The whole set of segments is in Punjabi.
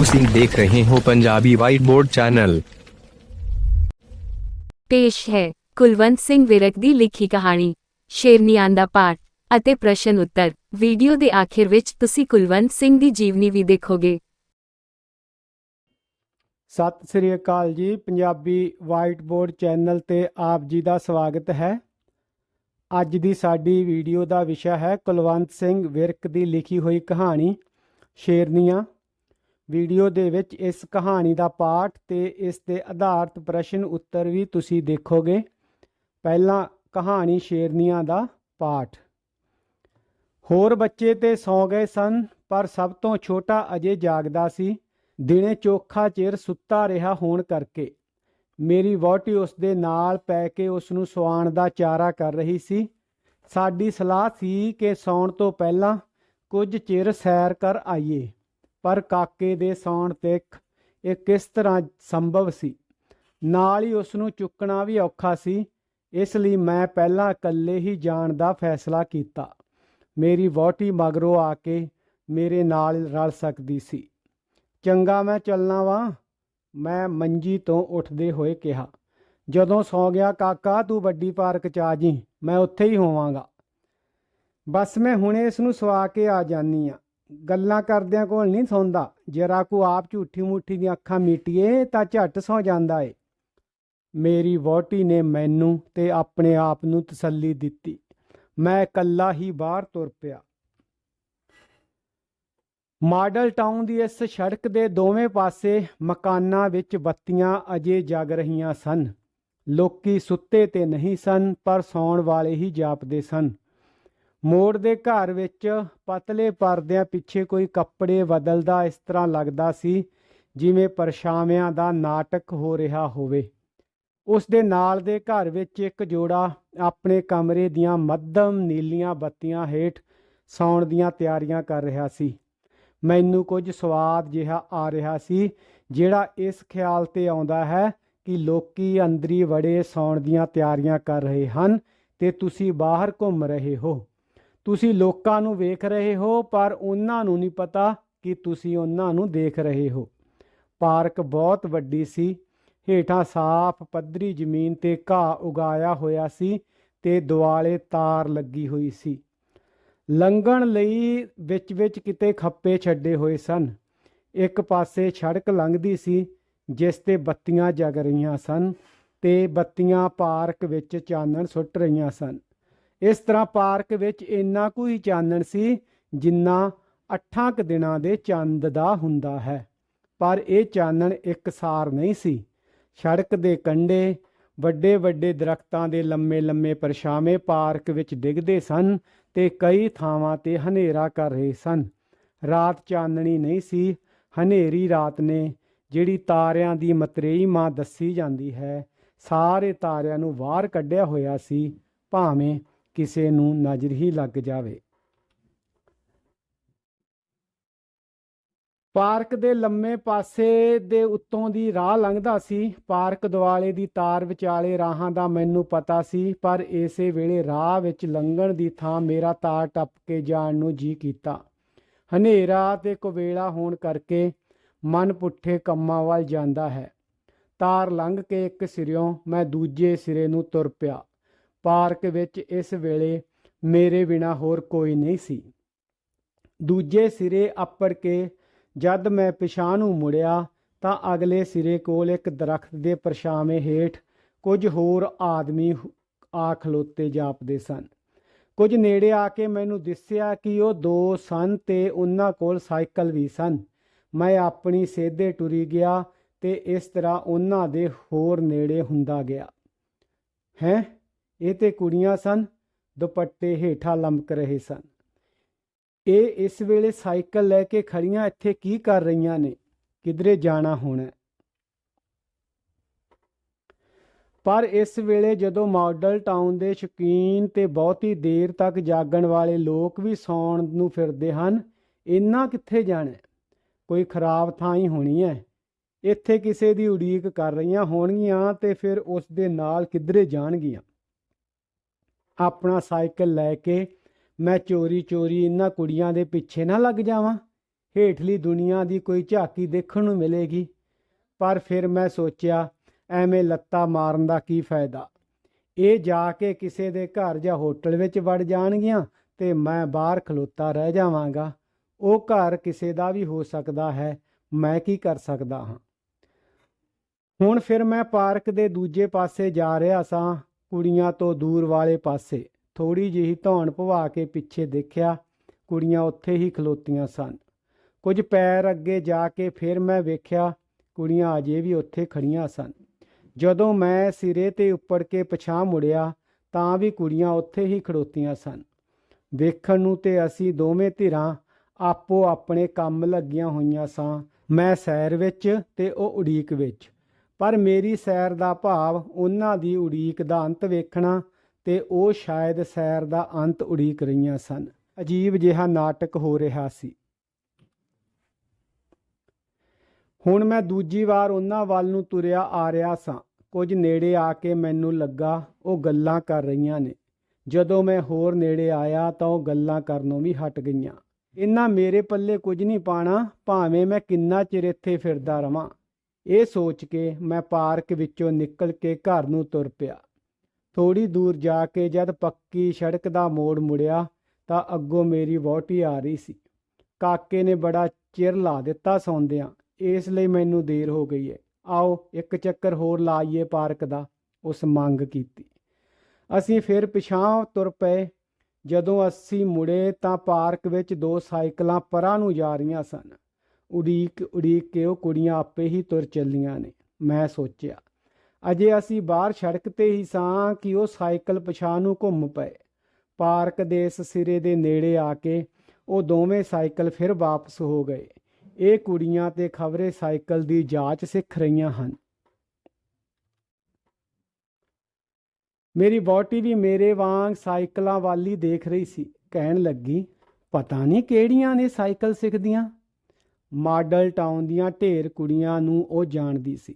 ਤੁਸੀਂ ਦੇਖ ਰਹੇ ਹੋ ਪੰਜਾਬੀ ਵਾਈਟ ਬੋਰਡ ਚੈਨਲ ਪੇਸ਼ ਹੈ ਕੁਲਵੰਤ ਸਿੰਘ ਵਿਰਕ ਦੀ ਲਿਖੀ ਕਹਾਣੀ ਸ਼ੇਰਨੀਆਂ ਦਾ ਪਾਠ ਅਤੇ ਪ੍ਰਸ਼ਨ ਉੱਤਰ। ਵੀਡੀਓ ਦੇ ਆਖਿਰ ਵਿੱਚ ਤੁਸੀਂ ਕੁਲਵੰਤ ਸਿੰਘ ਦੀ ਜੀਵਨੀ ਵੀ ਦੇਖੋਗੇ। ਸਤਿ ਸ੍ਰੀ ਅਕਾਲ ਜੀ ਪੰਜਾਬੀ ਵਾਈਟ ਬੋਰਡ ਚੈਨਲ ਤੇ ਆਪ ਜੀ ਦਾ ਸਵਾਗਤ ਹੈ। ਅੱਜ ਦੀ ਸਾਡੀ ਵੀਡੀਓ ਦਾ ਵਿਸ਼ਾ ਹੈ ਕੁਲਵੰਤ ਸਿੰਘ ਵਿਰਕ ਦੀ ਲਿਖੀ ਹੋਈ ਕਹਾਣੀ ਸ਼ੇਰਨੀਆਂ। ਵੀਡੀਓ ਦੇ ਵਿੱਚ ਇਸ ਕਹਾਣੀ ਦਾ ਪਾਠ ਤੇ ਇਸ ਦੇ ਆਧਾਰਿਤ ਪ੍ਰਸ਼ਨ ਉੱਤਰ ਵੀ ਤੁਸੀਂ ਦੇਖੋਗੇ। ਪਹਿਲਾਂ ਕਹਾਣੀ ਸ਼ੇਰਨੀਆਂ ਦਾ ਪਾਠ। ਹੋਰ ਬੱਚੇ ਤੇ ਸੌ ਗਏ ਸਨ, ਪਰ ਸਭ ਤੋਂ ਛੋਟਾ ਅਜੇ ਜਾਗਦਾ ਸੀ। ਦਿਨੇ ਚੋਖਾ ਚਿਰ ਸੁੱਤਾ ਰਿਹਾ ਹੋਣ ਕਰਕੇ। ਮੇਰੀ ਵਹੁਟੀ ਉਸ ਦੇ ਨਾਲ ਪੈ ਕੇ ਉਸ ਨੂੰ ਸਵਾਣ ਦਾ ਚਾਰਾ ਕਰ ਰਹੀ ਸੀ। ਸਾਡੀ ਸਲਾਹ ਸੀ ਕਿ ਸੌਣ ਤੋਂ ਪਹਿਲਾਂ ਕੁਝ ਚਿਰ ਸੈਰ ਕਰ ਆਈਏ। ਪਰ ਕਾਕੇ ਦੇ ਸੌਣ ਤੱਕ ਇਹ ਕਿਸ ਤਰ੍ਹਾਂ ਸੰਭਵ ਸੀ? ਨਾਲ ਹੀ ਉਸ ਨੂੰ ਚੁੱਕਣਾ ਵੀ ਔਖਾ ਸੀ, ਇਸ ਲਈ ਮੈਂ ਪਹਿਲਾਂ ਇਕੱਲੇ ਹੀ ਜਾਣ ਦਾ ਫੈਸਲਾ ਕੀਤਾ। ਮੇਰੀ ਵਹੁਟੀ ਮਗਰੋਂ ਆ ਕੇ ਮੇਰੇ ਨਾਲ ਰਲ ਸਕਦੀ ਸੀ। ਚੰਗਾ ਮੈਂ ਚੱਲਣਾ ਵਾਂ, ਮੈਂ ਮੰਜੀ ਤੋਂ ਉੱਠਦੇ ਹੋਏ ਕਿਹਾ। ਜਦੋਂ ਸੌ ਗਿਆ ਕਾਕਾ, ਤੂੰ ਵੱਡੀ ਪਾਰਕ ਚ ਆ ਜੀ ਮੈਂ ਉੱਥੇ ਹੀ ਹੋਵਾਂਗਾ। ਬਸ ਮੈਂ ਹੁਣੇ ਇਸ ਨੂੰ ਸਵਾ ਕੇ ਆ ਜਾਨੀ ਆ। ਗੱਲਾਂ ਕਰਦਿਆਂ ਕੋਲ ਨਹੀਂ ਸੌਂਦਾ। ਜਰਾ ਕੋ ਆਪ ਝੂਠੀ ਮੂਠੀ ਦੀਆਂ ਅੱਖਾਂ ਮੀਟੀਏ, ਤਾਂ ਝੱਟ ਸੌ ਜਾਂਦਾ ਏ। ਮੇਰੀ ਵਹੁਟੀ ਨੇ ਮੈਨੂੰ ਤੇ ਆਪਣੇ ਆਪ ਨੂੰ ਤਸੱਲੀ ਦਿੱਤੀ। ਮੈਂ ਇਕੱਲਾ ਹੀ ਬਾਹਰ ਤੁਰ ਪਿਆ। ਮਾਡਲ ਟਾਊਨ ਦੀ ਇਸ ਸੜਕ ਦੇ ਦੋਵੇਂ ਪਾਸੇ ਮਕਾਨਾਂ ਵਿੱਚ ਬੱਤੀਆਂ ਅਜੇ ਜਗ ਰਹੀਆਂ ਸਨ। ਲੋਕੀ ਸੁੱਤੇ ਤੇ ਨਹੀਂ ਸਨ, ਪਰ ਸੌਣ ਵਾਲੇ ਹੀ ਜਾਪਦੇ ਸਨ। ਮੋੜ ਦੇ ਘਰ ਵਿੱਚ ਪਤਲੇ ਪਰਦਿਆਂ ਪਿੱਛੇ ਕੋਈ ਕੱਪੜੇ ਬਦਲਦਾ ਇਸ ਤਰ੍ਹਾਂ ਲੱਗਦਾ ਸੀ, ਜਿਵੇਂ ਪਰਛਾਵਿਆਂ ਦਾ ਨਾਟਕ ਹੋ ਰਿਹਾ ਹੋਵੇ। ਉਸ ਦੇ ਨਾਲ ਦੇ ਘਰ ਵਿੱਚ ਇੱਕ ਜੋੜਾ ਆਪਣੇ ਕਮਰੇ ਦੀਆਂ ਮੱਧਮ ਨੀਲੀਆਂ ਬੱਤੀਆਂ ਹੇਠ ਸੌਣ ਦੀਆਂ ਤਿਆਰੀਆਂ ਕਰ ਰਿਹਾ ਸੀ। ਮੈਨੂੰ ਕੁਝ ਸਵਾਦ ਜਿਹਾ ਆ ਰਿਹਾ ਸੀ, ਜਿਹੜਾ ਇਸ ਖਿਆਲ ਤੇ ਆਉਂਦਾ ਹੈ ਕਿ ਲੋਕੀ ਅੰਦਰੀ ਵੜੇ ਸੌਣ ਦੀਆਂ ਤਿਆਰੀਆਂ ਕਰ ਰਹੇ ਹਨ ਤੇ ਤੁਸੀਂ ਬਾਹਰ ਘੁੰਮ ਰਹੇ ਹੋ। ਤੁਸੀਂ ਲੋਕਾਂ ਨੂੰ ਵੇਖ ਰਹੇ ਹੋ, ਪਰ ਉਹਨਾਂ ਨੂੰ ਨਹੀਂ ਪਤਾ ਕਿ ਤੁਸੀਂ ਉਹਨਾਂ ਨੂੰ ਦੇਖ ਰਹੇ ਹੋ। ਪਾਰਕ ਬਹੁਤ ਵੱਡੀ ਸੀ। ਹੇਠਾਂ ਸਾਫ਼ ਪੱਧਰੀ ਜ਼ਮੀਨ ਤੇ ਘਾਹ ਉਗਾਇਆ ਹੋਇਆ ਸੀ ਤੇ ਦੁਆਲੇ ਤਾਰ ਲੱਗੀ ਹੋਈ ਸੀ। ਲੰਘਣ ਲਈ ਵਿੱਚ ਵਿੱਚ ਕਿਤੇ ਖੱਪੇ ਛੱਡੇ ਹੋਏ ਸਨ। ਇੱਕ ਪਾਸੇ ਸੜਕ ਲੰਘਦੀ ਸੀ, ਜਿਸ ਤੇ ਬੱਤੀਆਂ ਜਗ ਰਹੀਆਂ ਸਨ ਤੇ ਬੱਤੀਆਂ ਪਾਰਕ ਵਿੱਚ ਚਾਨਣ ਸੁੱਟ ਰਹੀਆਂ ਸਨ। ਇਸ ਤਰ੍ਹਾਂ ਪਾਰਕ ਵਿੱਚ ਇੰਨਾ ਕੁ ਹੀ ਚਾਨਣ ਸੀ ਜਿੰਨਾ ਅੱਠਾਂ ਕੁ ਦਿਨਾਂ ਦੇ ਚੰਦ ਦਾ ਹੁੰਦਾ ਹੈ। ਪਰ ਇਹ ਚਾਨਣ ਇੱਕਸਾਰ ਨਹੀਂ ਸੀ। ਸੜਕ ਦੇ ਕੰਢੇ ਵੱਡੇ ਵੱਡੇ ਦਰਖਤਾਂ ਦੇ ਲੰਮੇ ਲੰਮੇ ਪਰਛਾਵੇਂ ਪਾਰਕ ਵਿੱਚ ਡਿੱਗਦੇ ਸਨ ਤੇ ਕਈ ਥਾਵਾਂ ਤੇ ਹਨੇਰਾ ਕਰ ਰਹੇ ਸਨ। ਰਾਤ ਚਾਨਣੀ ਨਹੀਂ ਸੀ, ਹਨੇਰੀ ਰਾਤ ਨੇ, ਜਿਹੜੀ ਤਾਰਿਆਂ ਦੀ ਮਤਰੇਈ ਮਾਂ ਦੱਸੀ ਜਾਂਦੀ ਹੈ, ਸਾਰੇ ਤਾਰਿਆਂ ਨੂੰ ਬਾਹਰ ਕੱਢਿਆ ਹੋਇਆ ਸੀ, ਭਾਵੇਂ ਕਿਸੇ ਨੂੰ ਨਜ਼ਰ ਹੀ ਲੱਗ ਜਾਵੇ। ਪਾਰਕ ਦੇ ਲੰਮੇ ਪਾਸੇ ਦੇ ਉੱਤੋਂ ਦੀ ਰਾਹ ਲੰਘਦਾ ਸੀ। ਪਾਰਕ ਦੁਆਲੇ ਦੀ ਤਾਰ ਵਿਚਾਲੇ ਰਾਹਾਂ ਦਾ ਮੈਨੂੰ ਪਤਾ ਸੀ, ਪਰ ਇਸੇ ਵੇਲੇ ਰਾਹ ਵਿੱਚ ਲੰਘਣ ਦੀ ਥਾਂ ਮੇਰਾ ਤਾਰ ਟੱਪ ਕੇ ਜਾਣ ਨੂੰ ਜੀ ਕੀਤਾ। ਹਨੇਰਾ ਤੇ ਕੁਵੇਲਾ ਹੋਣ ਕਰਕੇ ਮਨ ਪੁੱਠੇ ਕੰਮਾਂ ਵੱਲ ਜਾਂਦਾ ਹੈ। ਤਾਰ ਲੰਘ ਕੇ ਇੱਕ ਸਿਰਿਓਂ ਮੈਂ ਦੂਜੇ ਸਿਰੇ ਨੂੰ ਤੁਰ ਪਿਆ। ਪਾਰਕ ਵਿੱਚ ਇਸ ਵੇਲੇ ਮੇਰੇ ਬਿਨਾ ਹੋਰ ਕੋਈ ਨਹੀਂ ਸੀ। ਦੂਜੇ ਸਿਰੇ ਅੱਪੜ ਕੇ ਜਦ ਮੈਂ ਪਿਛਾਂ ਨੂੰ ਮੁੜਿਆ ਤਾਂ ਅਗਲੇ ਸਿਰੇ ਕੋਲ ਇੱਕ ਦਰਖਤ ਦੇ ਪਰਛਾਵੇਂ ਹੇਠ ਕੁਝ ਹੋਰ ਆਦਮੀ ਆ ਖਲੋਤੇ ਜਾਪਦੇ ਸਨ। ਕੁਝ ਨੇੜੇ ਆ ਕੇ ਮੈਨੂੰ ਦਿਸਿਆ ਕਿ ਉਹ ਦੋ ਸਨ ਤੇ ਉਹਨਾਂ ਕੋਲ ਸਾਈਕਲ ਵੀ ਸਨ। ਮੈਂ ਆਪਣੀ ਸੇਧੇ ਟੁਰੀ ਗਿਆ ਤੇ ਇਸ ਤਰ੍ਹਾਂ ਉਹਨਾਂ ਦੇ ਹੋਰ ਨੇੜੇ ਹੁੰਦਾ ਗਿਆ। ਹੈ? ਇਹ ਤੇ ਕੁੜੀਆਂ ਸਨ, ਦੁਪੱਟੇ ਹੇਠਾਂ ਲਮਕ ਰਹੇ ਸਨ। ਇਹ ਇਸ ਵੇਲੇ ਸਾਈਕਲ ਲੈ ਕੇ ਖੜੀਆਂ ਇੱਥੇ ਕੀ ਕਰ ਰਹੀਆਂ ਨੇ? ਕਿਧਰੇ ਜਾਣਾ ਹੋਣਾ ਪਰ ਇਸ ਵੇਲੇ ਜਦੋਂ ਮਾਡਲ ਟਾਊਨ ਦੇ ਸ਼ੌਕੀਨ ਤੇ ਬਹੁਤੀ ਦੇਰ ਤੱਕ ਜਾਗਣ ਵਾਲੇ ਲੋਕ ਵੀ ਸੌਣ ਨੂੰ ਫਿਰਦੇ ਹਨ, ਇੰਨਾ ਕਿੱਥੇ ਜਾਣਾ ਕੋਈ ਖਰਾਬ ਥਾਂ ਹੀ ਹੋਣੀ ਹੈ। ਇੱਥੇ ਕਿਸੇ ਦੀ ਉਡੀਕ ਕਰ ਰਹੀਆਂ ਹੋਣਗੀਆਂ ਤੇ ਫਿਰ ਉਸ ਦੇ ਨਾਲ ਕਿੱਧਰੇ ਜਾਣਗੀਆਂ। ਆਪਣਾ ਸਾਈਕਲ ਲੈ ਕੇ ਮੈਂ ਚੋਰੀ ਚੋਰੀ ਇਹਨਾਂ ਕੁੜੀਆਂ ਦੇ ਪਿੱਛੇ ਨਾ ਲੱਗ ਜਾਵਾਂ। ਹੇਠਲੀ ਦੁਨੀਆ ਦੀ ਕੋਈ ਝਾਕੀ ਦੇਖਣ ਨੂੰ ਮਿਲੇਗੀ। ਪਰ ਫਿਰ ਮੈਂ ਸੋਚਿਆ, ਐਵੇਂ ਲੱਤਾਂ ਮਾਰਨ ਦਾ ਕੀ ਫਾਇਦਾ? ਇਹ ਜਾ ਕੇ ਕਿਸੇ ਦੇ ਘਰ ਜਾਂ ਹੋਟਲ ਵਿੱਚ ਵੜ ਜਾਣਗੀਆਂ ਤੇ ਮੈਂ ਬਾਹਰ ਖਲੋਤਾ ਰਹਿ ਜਾਵਾਂਗਾ। ਉਹ ਘਰ ਕਿਸੇ ਦਾ ਵੀ ਹੋ ਸਕਦਾ ਹੈ, ਮੈਂ ਕੀ ਕਰ ਸਕਦਾ ਹਾਂ? ਹੁਣ ਫਿਰ ਮੈਂ ਪਾਰਕ ਦੇ ਦੂਜੇ ਪਾਸੇ ਜਾ ਰਿਹਾ ਸਾਂ। ਕੁੜੀਆਂ ਤੋਂ ਦੂਰ ਵਾਲੇ ਪਾਸੇ ਥੋੜੀ ਜਿਹੀ ਧੌਣ ਭਵਾ ਕੇ ਪਿੱਛੇ ਦੇਖਿਆ, ਕੁੜੀਆਂ ਉੱਥੇ ਹੀ ਖਲੋਤੀਆਂ ਸਨ। ਕੁਝ ਪੈਰ ਅੱਗੇ ਜਾ ਕੇ ਫਿਰ ਮੈਂ ਵੇਖਿਆ, ਕੁੜੀਆਂ ਅਜੇ ਵੀ ਉੱਥੇ ਖੜੀਆਂ ਸਨ। ਜਦੋਂ ਮੈਂ ਸਿਰੇ ਤੇ ਉੱਪੜ ਕੇ ਪਛਾਂ ਮੁੜਿਆ, ਤਾਂ ਵੀ ਕੁੜੀਆਂ ਉੱਥੇ ਹੀ ਖੜੋਤੀਆਂ ਸਨ। ਵੇਖਣ ਨੂੰ ਤੇ ਅਸੀਂ ਦੋਵੇਂ ਧਿਰਾਂ ਆਪੋ ਆਪਣੇ ਕੰਮ ਲੱਗੀਆਂ ਹੋਈਆਂ ਸਾਂ, ਮੈਂ ਸੈਰ ਵਿੱਚ ਤੇ ਉਹ ਉਡੀਕ ਵਿੱਚ। ਪਰ ਮੇਰੀ ਸੈਰ ਦਾ ਭਾਵ ਉਹਨਾਂ ਦੀ ਉਡੀਕ ਦਾ ਅੰਤ ਵੇਖਣਾ ਤੇ ਉਹ ਸ਼ਾਇਦ ਸੈਰ ਦਾ ਅੰਤ ਉਡੀਕ ਰਹੀਆਂ ਸਨ। ਅਜੀਬ ਜਿਹਾ ਨਾਟਕ ਹੋ ਰਿਹਾ ਸੀ। ਹੁਣ ਮੈਂ ਦੂਜੀ ਵਾਰ ਉਹਨਾਂ ਵੱਲ ਨੂੰ ਤੁਰਿਆ ਆ ਰਿਹਾ ਸਾਂ। ਕੁਝ ਨੇੜੇ ਆ ਕੇ ਮੈਨੂੰ ਲੱਗਾ ਉਹ ਗੱਲਾਂ ਕਰ ਰਹੀਆਂ ਨੇ। ਜਦੋਂ ਮੈਂ ਹੋਰ ਨੇੜੇ ਆਇਆ ਤਾਂ ਉਹ ਗੱਲਾਂ ਕਰਨੋਂ ਵੀ ਹਟ ਗਈਆਂ। ਇਹਨਾਂ ਮੇਰੇ ਪੱਲੇ ਕੁਝ ਨਹੀਂ ਪਾਣਾ, ਭਾਵੇਂ ਮੈਂ ਕਿੰਨਾ ਚਿਰ ਇੱਥੇ ਫਿਰਦਾ ਰਵਾਂ। ਇਹ ਸੋਚ ਕੇ ਮੈਂ ਪਾਰਕ ਵਿੱਚੋਂ ਨਿਕਲ ਕੇ ਘਰ ਨੂੰ ਤੁਰ ਪਿਆ। ਥੋੜੀ ਦੂਰ ਜਾ ਕੇ ਜਦ ਪੱਕੀ ਸੜਕ ਦਾ ਮੋੜ ਮੁੜਿਆ ਤਾਂ ਅੱਗੋਂ ਮੇਰੀ ਵਹੁਟੀ ਆ ਰਹੀ ਸੀ। ਕਾਕੇ ਨੇ ਬੜਾ ਚਿਰ ਲਾ ਦਿੱਤਾ ਸੌਂਦਿਆਂ। ਇਸ ਲਈ ਮੈਨੂੰ ਦੇਰ ਹੋ ਗਈ ਹੈ ਆਓ, ਇੱਕ ਚੱਕਰ ਹੋਰ ਲਾਈਏ ਪਾਰਕ ਦਾ। ਉਸ ਮੰਗ ਕੀਤੀ। ਅਸੀਂ ਫਿਰ ਪਿਛਾਂ ਤੁਰ ਪਏ। ਜਦੋਂ ਅਸੀਂ ਮੁੜੇ ਤਾਂ ਪਾਰਕ ਵਿੱਚ ਦੋ ਸਾਈਕਲਾਂ ਪਰਾਂ ਨੂੰ ਜਾ ਰਹੀਆਂ ਸਨ। ਉਡੀਕ ਉਡੀਕ ਕੇ ਉਹ ਕੁੜੀਆਂ ਆਪੇ ਹੀ ਤੁਰ ਚੱਲੀਆਂ ਨੇ। ਮੈਂ ਸੋਚਿਆ, ਅਜੇ ਅਸੀਂ ਬਾਹਰ ਸੜਕ ਤੇ ਹੀ ਸਾਂ ਕਿ ਉਹ ਸਾਈਕਲ ਪਛਾਣ ਨੂੰ ਘੁੰਮ ਪਏ। ਪਾਰਕ ਦੇ ਇਸ ਸਿਰੇ ਦੇ ਨੇੜੇ ਆ ਕੇ ਉਹ ਦੋਵੇਂ ਸਾਈਕਲ ਫਿਰ ਵਾਪਸ ਹੋ ਗਏ। ਇਹ ਕੁੜੀਆਂ ਤੇ ਖਬਰੇ ਸਾਈਕਲ ਦੀ ਜਾਂਚ ਸਿੱਖ ਰਹੀਆਂ ਹਨ। ਮੇਰੀ ਬੋਟੀ ਵੀ ਮੇਰੇ ਵਾਂਗ ਸਾਈਕਲਾਂ ਵਾਲੀ ਦੇਖ ਰਹੀ ਸੀ। ਕਹਿਣ ਲੱਗੀ, ਪਤਾ ਨਹੀਂ ਕਿਹੜੀਆਂ ਨੇ ਸਾਈਕਲ ਸਿੱਖਦੀਆਂ? ਮਾਡਲ ਟਾਊਨ ਦੀਆਂ ਢੇਰ ਕੁੜੀਆਂ ਨੂੰ ਉਹ ਜਾਣਦੀ ਸੀ।